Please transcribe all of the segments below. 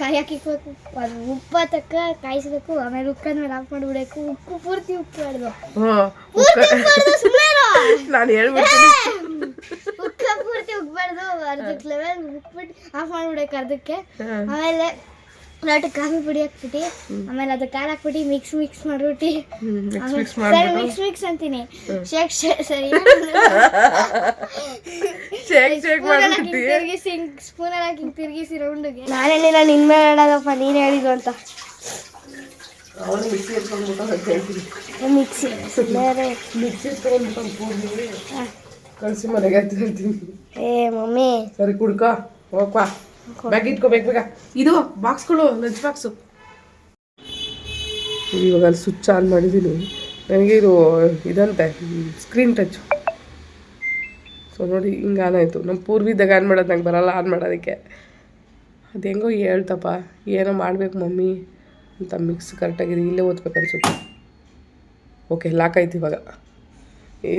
ಕಾಯಿ ಹಾಕಿಕ್ಬೇಕು ಅದು ಉಪ್ಪು ತಕ್ಕ ಕಾಯಿಸ್ಬೇಕು ಆಮೇಲೆ ಉಕ್ಕದ್ಮೇಲೆ ಆಫ್ ಮಾಡಿಬಿಡಬೇಕು. ಉಪ್ಪು ಪೂರ್ತಿ ಉಪ್ಪು ಸುಮ್ಮನೆ ನಾನು ಹೇಳ್ಬಿಡ್ತೀನಿ. ಉಕ್ಕ ಪೂರ್ತಿ ಉಕ್ಕಬಾರ್ದು ಅರ್ಧಕ್ಕೆ ಲೆವೆಲ್ ಉಕ್ಬಿಟ್ಟು ಆಫ್ ಮಾಡ್ಬಿಡ್ಬೇಕು ಅರ್ಧಕ್ಕೆ. ಆಮೇಲೆ ಲೋಟ ಕಾಫಿ ಪುಡಿ ಹಾಕ್ಬಿಟ್ಟು ಆಮೇಲೆ ಅದು ಖಾರ ಹಾಕ್ಬಿಟ್ಟು ಮಿಕ್ಸ್ ಮಿಕ್ಸ್ ಮಾಡ್ಬಿಟ್ಟು ಮಿಕ್ಸ್ ಮಿಕ್ಸ್ ಸರಿ ಮಿಕ್ಸ್ ಮಿಕ್ಸ್ ಅಂತೀನಿ. ಶೇಕ್ ಸರಿ. ಶೇಕ್ ಶೇಕ್ ಮಾಡ್ಬಿಟ್ಟು ತಿರುಗಿಸಿ ಸ್ಪೂನಲ್ಲಿ ಹಾಕಿ ತಿರುಗಿಸಿ ರೌಂಡಿಗೆ. ನಾನು ಹೇಳಿಲ್ಲ ನಿನ್ ಮೇಲೆ ಹೇಳೋದಪ್ಪ ನೀನು ಹೇಳಿದ್ದು ಅಂತ. ಮಿಕ್ಸಿ ಎತ್ಕೊಂಡ್ಬಿಟ್ಟು ಅಂತ ಹೇಳ್ತೀನಿ ಮಿಕ್ಸಿ ಕಳಿಸಿ ಮನೆಗೆ ಏ ಮಮ್ಮಿ. ಸರಿ ಕುಡ್ಕ ಹೋಗ್ವಾ ಬ್ಯಾಗ್ ಇಟ್ಕೋಬೇಕು ಬೇಗ ಇದು ಬಾಕ್ಸ್ಗಳು ಲಂಚ್ ಬಾಕ್ಸು ಇವಾಗ ಅಲ್ಲಿ ಸ್ವಿಚ್ ಆನ್ ಮಾಡಿದ್ದೀನಿ. ನನಗೆ ಇದು, ಇದಂತೆ ಸ್ಕ್ರೀನ್ ಟಚ್ ಸೊ ನೋಡಿ, ಹಿಂಗೆ ಆನ್ ಆಯಿತು. ನಮ್ಮ ಪೂರ್ವಿದ್ದಾಗ ಆನ್ ಮಾಡೋದು ನಂಗೆ ಬರಲ್ಲ ಆನ್ ಮಾಡೋದಕ್ಕೆ. ಅದು ಹೆಂಗೋ ಹೇಳ್ತಪ್ಪ. ಏನೋ ಮಾಡ್ಬೇಕು ಮಮ್ಮಿ ಅಂತ ಮಿಕ್ಸ್ ಕರೆಕ್ಟಾಗಿದೆ ಇಲ್ಲೇ ಓದ್ಬೇಕು ಅನ್ಸುತ್ತೆ. ಓಕೆ ಲಾಕ್ ಆಯ್ತು ಇವಾಗ.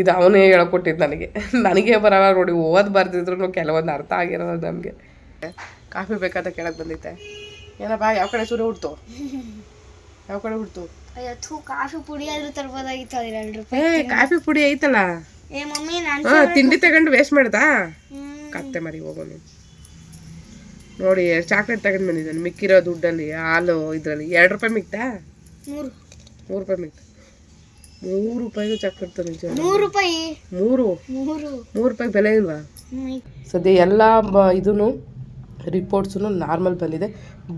ಇದು ಅವನೇ ಹೇಳ್ಕೊಟ್ಟಿದ್ದು ನನಗೆ. ನನಗೆ ಬರಲ್ಲ ನೋಡಿ, ಓದ್ ಬರ್ತಿದ್ರು ಕೆಲವೊಂದು ಅರ್ಥ ಆಗಿರೋದು ನಮಗೆ. ಕಾಫಿ ಬೇಕಾದ ಕೆಳಗೆ ಬಂದೈತೆ ಏನಪ್ಪ ಯಾವ ಕಡೆ ಸೂರ್ಯ ಹುಡ್ತು? ಯಾವ ಕಡೆ ಹುಡ್ತು? ಅಯ್ಯೋ ಥೂ ಕಾಫಿ ಪುಡಿ ಆದ್ರೂ ತರ್ಬೋದಾಗಿತ್ತು ಅದು ಎರಡು ರೂಪಾಯಿ ಏ ಕಾಫಿ ಪುಡಿ ಐತಲ್ಲ? ಏ ಮಮ್ಮಿ ನಾನು ಹಾ ತಿಂಡಿ ತಗೊಂಡು ವೇಸ್ಟ್ ಮಾಡ್ದಾ? ಕತ್ತೆ ಮರಿ ಹೋಗೋನು ನೋಡಿ ಚಾಕ್ಲೇಟ್ ತಗೊಂಡು ಬಂದಿದ್ದಾನೆ. ಮಿಕ್ಕಿರೋ ದುಡ್ಡಲ್ಲಿ ಹಾಲು ಇದರಲ್ಲಿ. ಎರಡು ರೂಪಾಯಿ ಮಿಕ್ತಾ? ಮೂರು. ಮೂರು ರೂಪಾಯಿ ಮಿಕ್ತ. ಮೂರು ರೂಪಾಯಿ ಚಾಕ್ಲೇಟ್ ತಂದಿದ್ದೆ ನೂರು ರೂಪಾಯಿ? ಮೂರು? ಮೂರು. ಮೂರು ರೂಪಾಯಿ ಬೆಲೆ ಇಲ್ವಾ? ಸದ್ಯ ಎಲ್ಲ ಇದೂ ರಿಪೋರ್ಟ್ಸು ನಾರ್ಮಲ್ ಬಂದಿದೆ.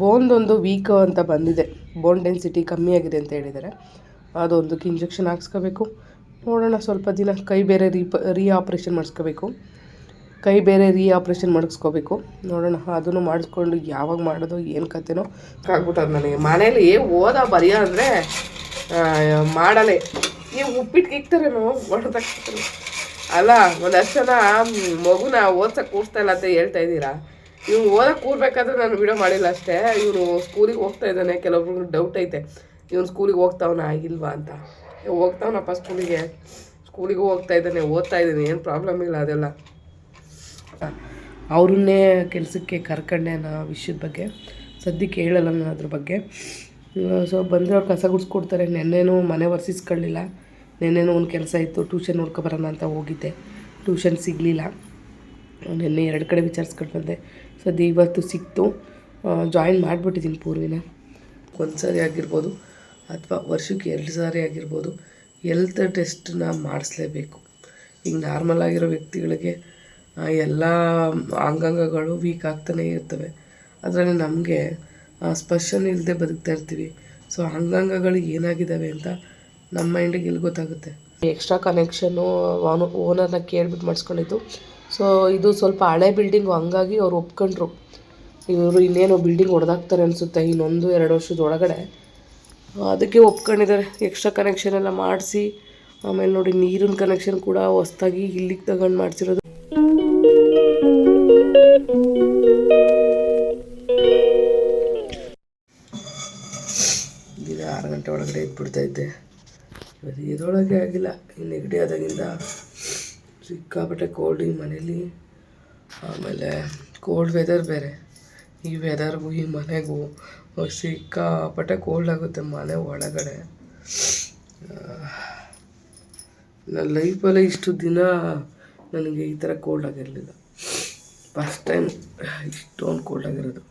ಬೋನ್ದೊಂದು ವೀಕ್ ಅಂತ ಬಂದಿದೆ. ಬೋನ್ ಡೆನ್ಸಿಟಿ ಕಮ್ಮಿ ಆಗಿದೆ ಅಂತ ಹೇಳಿದ್ದಾರೆ. ಅದೊಂದಕ್ಕೆ ಇಂಜೆಕ್ಷನ್ ಹಾಕ್ಸ್ಕೋಬೇಕು. ನೋಡೋಣ, ಸ್ವಲ್ಪ ದಿನ ಕೈ ಬೇರೆ ರೀಪ ರೀ ಆಪ್ರೇಷನ್ ಮಾಡಿಸ್ಕೋಬೇಕು. ಕೈ ಬೇರೆ ರೀ ಆಪ್ರೇಷನ್ ಮಾಡಿಸ್ಕೋಬೇಕು. ನೋಡೋಣ, ಅದನ್ನು ಮಾಡಿಸ್ಕೊಂಡು ಯಾವಾಗ ಮಾಡೋದು, ಏನು ಕತೆನೋ ಆಗ್ಬಿಟ್ಟದು ನನಗೆ ಮನೇಲಿ ಓದ ಬರೆಯ ಅಂದರೆ ಮಾಡಲೇ. ಈ ಉಪ್ಪಿಟ್ಟು ಇಕ್ತಾರೇನೋ ಹೊಡೆದಾಕ್ತಾರೆ ಅಲ್ಲ ಒಂದಷ್ಟು ಜನ ಮಗುನ ಓದ್ಸಕ್ಕೆ ಕೂರಿಸ್ತಾ ಇಲ್ಲ ಅಂತ ಹೇಳ್ತಾ ಇದ್ದೀರಾ? ಇವ್ನು ಓದಕ್ಕೆ ಕೂರ್ಬೇಕಾದ್ರೆ ನಾನು ವಿಡಿಯೋ ಮಾಡಿಲ್ಲ ಅಷ್ಟೇ. ಇವನು ಸ್ಕೂಲಿಗೆ ಹೋಗ್ತಾ ಇದ್ದಾನೆ. ಕೆಲವೊಬ್ರಿಗೆ ಡೌಟ್ ಐತೆ. ಇವನು ಸ್ಕೂಲಿಗೆ ಹೋಗ್ತಾವನ ಆಗಿಲ್ವಾ ಅಂತ. ಹೋಗ್ತಾವನಪ್ಪ ಸ್ಕೂಲಿಗೆ ಸ್ಕೂಲಿಗೂ ಹೋಗ್ತಾ ಇದ್ದಾನೆ, ಓದ್ತಾ ಇದ್ದಾನೆ. ಏನು ಪ್ರಾಬ್ಲಮ್ ಇಲ್ಲ ಅದೆಲ್ಲ. ಅವ್ರನ್ನೇ ಕೆಲಸಕ್ಕೆ ಕರ್ಕೊಂಡೆ ಅನ್ನೋ ವಿಷಯದ ಬಗ್ಗೆ. ಸದ್ಯಕ್ಕೆ ಹೇಳಲ್ಲ ನಾನು ಅದ್ರ ಬಗ್ಗೆ. ಸೊ ಬಂದರೆ ಅವ್ರು ಕಸ ಗುಡಿಸ್ಕೊಡ್ತಾರೆ. ನೆನ್ನೆನೂ ಮನೆ ಒರೆಸಿಸ್ಕೊಳ್ಳಿಲ್ಲ. ನೆನ್ನೆನೂ ಒಂದು ಕೆಲಸ ಇತ್ತು. ಟ್ಯೂಷನ್ ನೋಡ್ಕೊಬರೋಣ ಅಂತ ಹೋಗಿದ್ದೆ. ಟ್ಯೂಷನ್ ಸಿಗಲಿಲ್ಲ. ನೆನ್ನೆ ಎರಡು ಕಡೆ ವಿಚಾರಿಸ್ಕೊಂಡು ಬಂದೆ. ಸದ್ಯ ಇವತ್ತು ಸಿಕ್ತು. ಜಾಯಿನ್ ಮಾಡಿಬಿಟ್ಟಿದ್ದೀನಿ ಪೂರ್ವಿನ. ಒಂದು ಸಾರಿ ಆಗಿರ್ಬೋದು ಅಥವಾ ವರ್ಷಕ್ಕೆ ಎರಡು ಸಾರಿ ಆಗಿರ್ಬೋದು ಎಲ್ತ್ ಟೆಸ್ಟನ್ನ ಮಾಡಿಸ್ಲೇಬೇಕು. ಈಗ ನಾರ್ಮಲ್ ಆಗಿರೋ ವ್ಯಕ್ತಿಗಳಿಗೆ ಎಲ್ಲ ಅಂಗಾಂಗಗಳು ವೀಕ್ ಆಗ್ತಾನೇ ಇರ್ತವೆ. ಅದರಲ್ಲಿ ನಮಗೆ ಸ್ಪರ್ಶನ ಇಲ್ಲದೆ ಬದುಕ್ತಾ ಇರ್ತೀವಿ. ಸೊ ಅಂಗಾಂಗಗಳು ಏನಾಗಿದ್ದಾವೆ ಅಂತ ನಮ್ಮ ಮೈಂಡಿಗೆ ಇಲ್ಲಿ ಗೊತ್ತಾಗುತ್ತೆ. ಎಕ್ಸ್ಟ್ರಾ ಕನೆಕ್ಷನ್ನು ಓನರ್ನ ಕೇಳ್ಬಿಟ್ಟು ಮಾಡಿಸ್ಕೊಂಡಿದ್ದು. ಸೊ ಇದು ಸ್ವಲ್ಪ ಹಳೆ ಬಿಲ್ಡಿಂಗು ಹಂಗಾಗಿ ಅವ್ರು ಒಪ್ಕೊಂಡ್ರು. ಇವರು ಇನ್ನೇನು ಬಿಲ್ಡಿಂಗ್ ಹೊಡೆದಾಕ್ತಾರೆ ಅನಿಸುತ್ತೆ, ಇನ್ನೊಂದು ಎರಡು ವರ್ಷದ ಒಳಗಡೆ ಅದಕ್ಕೆ ಒಪ್ಕೊಂಡಿದ್ದಾರೆ. ಎಕ್ಸ್ಟ್ರಾ ಕನೆಕ್ಷನ್ ಎಲ್ಲ ಮಾಡಿಸಿ, ಆಮೇಲೆ ನೋಡಿ ನೀರಿನ ಕನೆಕ್ಷನ್ ಕೂಡ ಹೊಸ್ದಾಗಿ ಇಲ್ಲಿಗೆ ತಗೊಂಡು ಮಾಡಿಸಿರೋದು. ಆರು ಗಂಟೆ ಒಳಗಡೆ ಇದ್ಬಿಡ್ತೈತೆ ಇವತ್ತು ಇದರೊಳಗೆ ಆಗಿಲ್ಲ. ನೆಗಡಿ ಆದಾಗಿಂದ ಸಿಕ್ಕಾಪಟ್ಟೆ ಕೋಲ್ಡ್ ಈ ಮನೇಲಿ. ಆಮೇಲೆ ಕೋಲ್ಡ್ ವೆದರ್ ಬೇರೆ. ಈ ವೆದರ್ಗೂ ಈ ಮನೆಗೂ ಸಿಕ್ಕಾಪಟ್ಟೆ ಕೋಲ್ಡ್ ಆಗುತ್ತೆ ಮನೆ ಒಳಗಡೆ. ನನ್ನ ಲೈಫಲ್ಲೇ ಇಷ್ಟು ದಿನ ನನಗೆ ಈ ಥರ ಕೋಲ್ಡ್ ಆಗಿರಲಿಲ್ಲ. ಫಸ್ಟ್ ಟೈಮ್ ಇಷ್ಟೊಂದು ಕೋಲ್ಡ್ ಆಗಿರೋದು.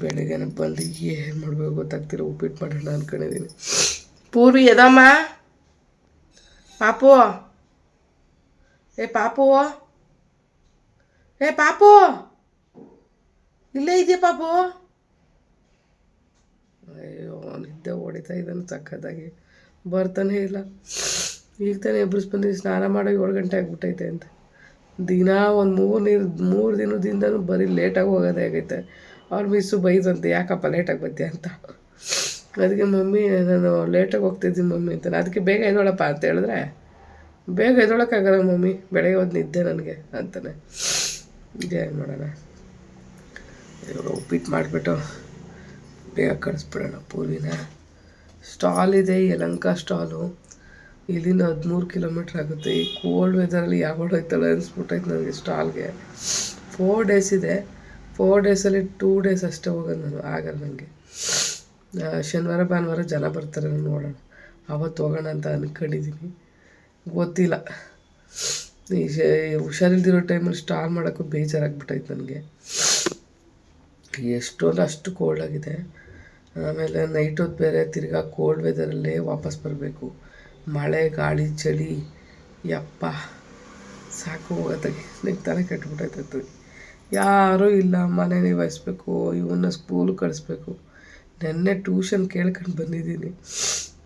ಬೆಳಿಗ್ಗೆನೆ ಬಂದು ಏನು ಮಾಡಬೇಕು ಗೊತ್ತಾಗ್ತಿರೋ ಉಪ್ಪಿಟ್ಟು ಮಾಡೋಣ ಅಂದ್ಕೊಂಡಿದ್ದೀನಿ ಪೂರ್ವಿ ಎದಮ್ಮ? ಪಾಪು? ಏ ಪಾಪು ಏ ಪಾಪು ಇಲ್ಲೇ ಇದೆಯಾ ಪಾಪು ಅಯ್ಯೋ, ನಿದ್ದೆ ಹೊಡಿತಾ ಇದ್ದಾನೆ ಸಕ್ಕತ್ತಾಗಿ ಬರ್ತಾನೆ ಇಲ್ಲ. ಈಗ ತಾನೇ ಎಬ್ರು ಬಂದು ಸ್ನಾನ ಮಾಡೋ ಏಳು ಗಂಟೆ ಆಗ್ಬಿಟ್ಟೈತೆ ಅಂತ. ದಿನ ಒಂದು ಮೂರು ನೀರು, ಮೂರು ದಿನದಿಂದನೂ ಬರೀ ಲೇಟಾಗಿ ಹೋಗೋದೇ ಆಗೈತೆ. ಅವ್ರ ಮಿಸ್ಸು ಬೈದಂತೆ, ಯಾಕಪ್ಪ ಲೇಟಾಗಿ ಬರ್ತೀಯ ಅಂತ. ಅದಕ್ಕೆ ಮಮ್ಮಿ, ನಾನು ಲೇಟಾಗಿ ಹೋಗ್ತಿದ್ದೀನಿ ಮಮ್ಮಿ ಅಂತ. ಅದಕ್ಕೆ ಬೇಗ ಎದ್ದೋಳಪ್ಪ ಅಂತ ಹೇಳಿದ್ರೆ? ಬೇಗ ಎದ್ದೊಳಕ್ಕಾಗಲ್ಲ ಮಮ್ಮಿ. ಬೆಳಗ್ಗೆ ಹೊತ್ತು ನಿದ್ದೆ ನನಗೆ ಅಂತಾನೆ. ಏನು ಮಾಡೋಣ. ಇವಾಗ ಉಪ್ಪಿಟ್ಟು ಮಾಡಿಬಿಟ್ಟು ಬೇಗ ಕಳಿಸ್ಬಿಡೋಣ ಪೂರ್ವಿನ. ಸ್ಟಾಲ್ ಇದೆ, ಯಲಂಕ ಸ್ಟಾಲು ಇಲ್ಲಿಂದ ಹದಿಮೂರು ಕಿಲೋಮೀಟ್ರ್ ಆಗುತ್ತೆ. ಈ ಕೋಲ್ಡ್ ವೆದರಲ್ಲಿ ಯಾವಾಗ ಹೋಯ್ತಲ್ಲ ಅನಿಸ್ಬಿಟ್ಟೈತೆ ನನಗೆ ಸ್ಟಾಲ್ಗೆ ಫೋರ್ ಡೇಸ್ ಇದೆ. ಫೋರ್ ಡೇಸಲ್ಲಿ ಟೂ ಡೇಸ್ ಅಷ್ಟೇ ಹೋಗೋದು ನಾನು. ಆಗಲ್ಲ ನನಗೆ ಶನಿವಾರ, ಭಾನುವಾರ ಜನ ಬರ್ತಾರೆ, ನೋಡೋಣ. ಅವತ್ತು ಹೋಗೋಣ ಅಂತ ಅಂದ್ಕೊಂಡಿದ್ದೀನಿ ಗೊತ್ತಿಲ್ಲ. ಈ ಹುಷಾರಿಲ್ದಿರೋ ಟೈಮಲ್ಲಿ ಸ್ಟಾರ್ ಮಾಡೋಕ್ಕೂ ಬೇಜಾರಾಗ್ಬಿಟ್ಟೈತೆ ನನಗೆ. ಎಷ್ಟೊಂದು ಅಷ್ಟು ಕೋಲ್ಡ್ ಆಗಿದೆ. ಆಮೇಲೆ ನೈಟ್ ಹೊತ್ತು ಬೇರೆ ತಿರ್ಗಾ ಕೋಲ್ಡ್ ವೆದರಲ್ಲೇ ವಾಪಸ್ ಬರಬೇಕು. ಮಳೆ, ಗಾಳಿ, ಚಳಿ, ಯಪ್ಪ. ಸಾಕು ಹೋಗತ್ತಾಗಿ ನನಗೆ ತಲೆ ಕೆಟ್ಬಿಟ್ಟೈತೆ ಯಾರೂ ಇಲ್ಲ. ಮನೆ ನಿಭಾಯಿಸ್ಬೇಕು ಇವನ್ನ ಸ್ಕೂಲು ಕಳಿಸ್ಬೇಕು. ನೆನ್ನೆ ಟ್ಯೂಷನ್ ಕೇಳ್ಕೊಂಡು ಬಂದಿದ್ದೀನಿ.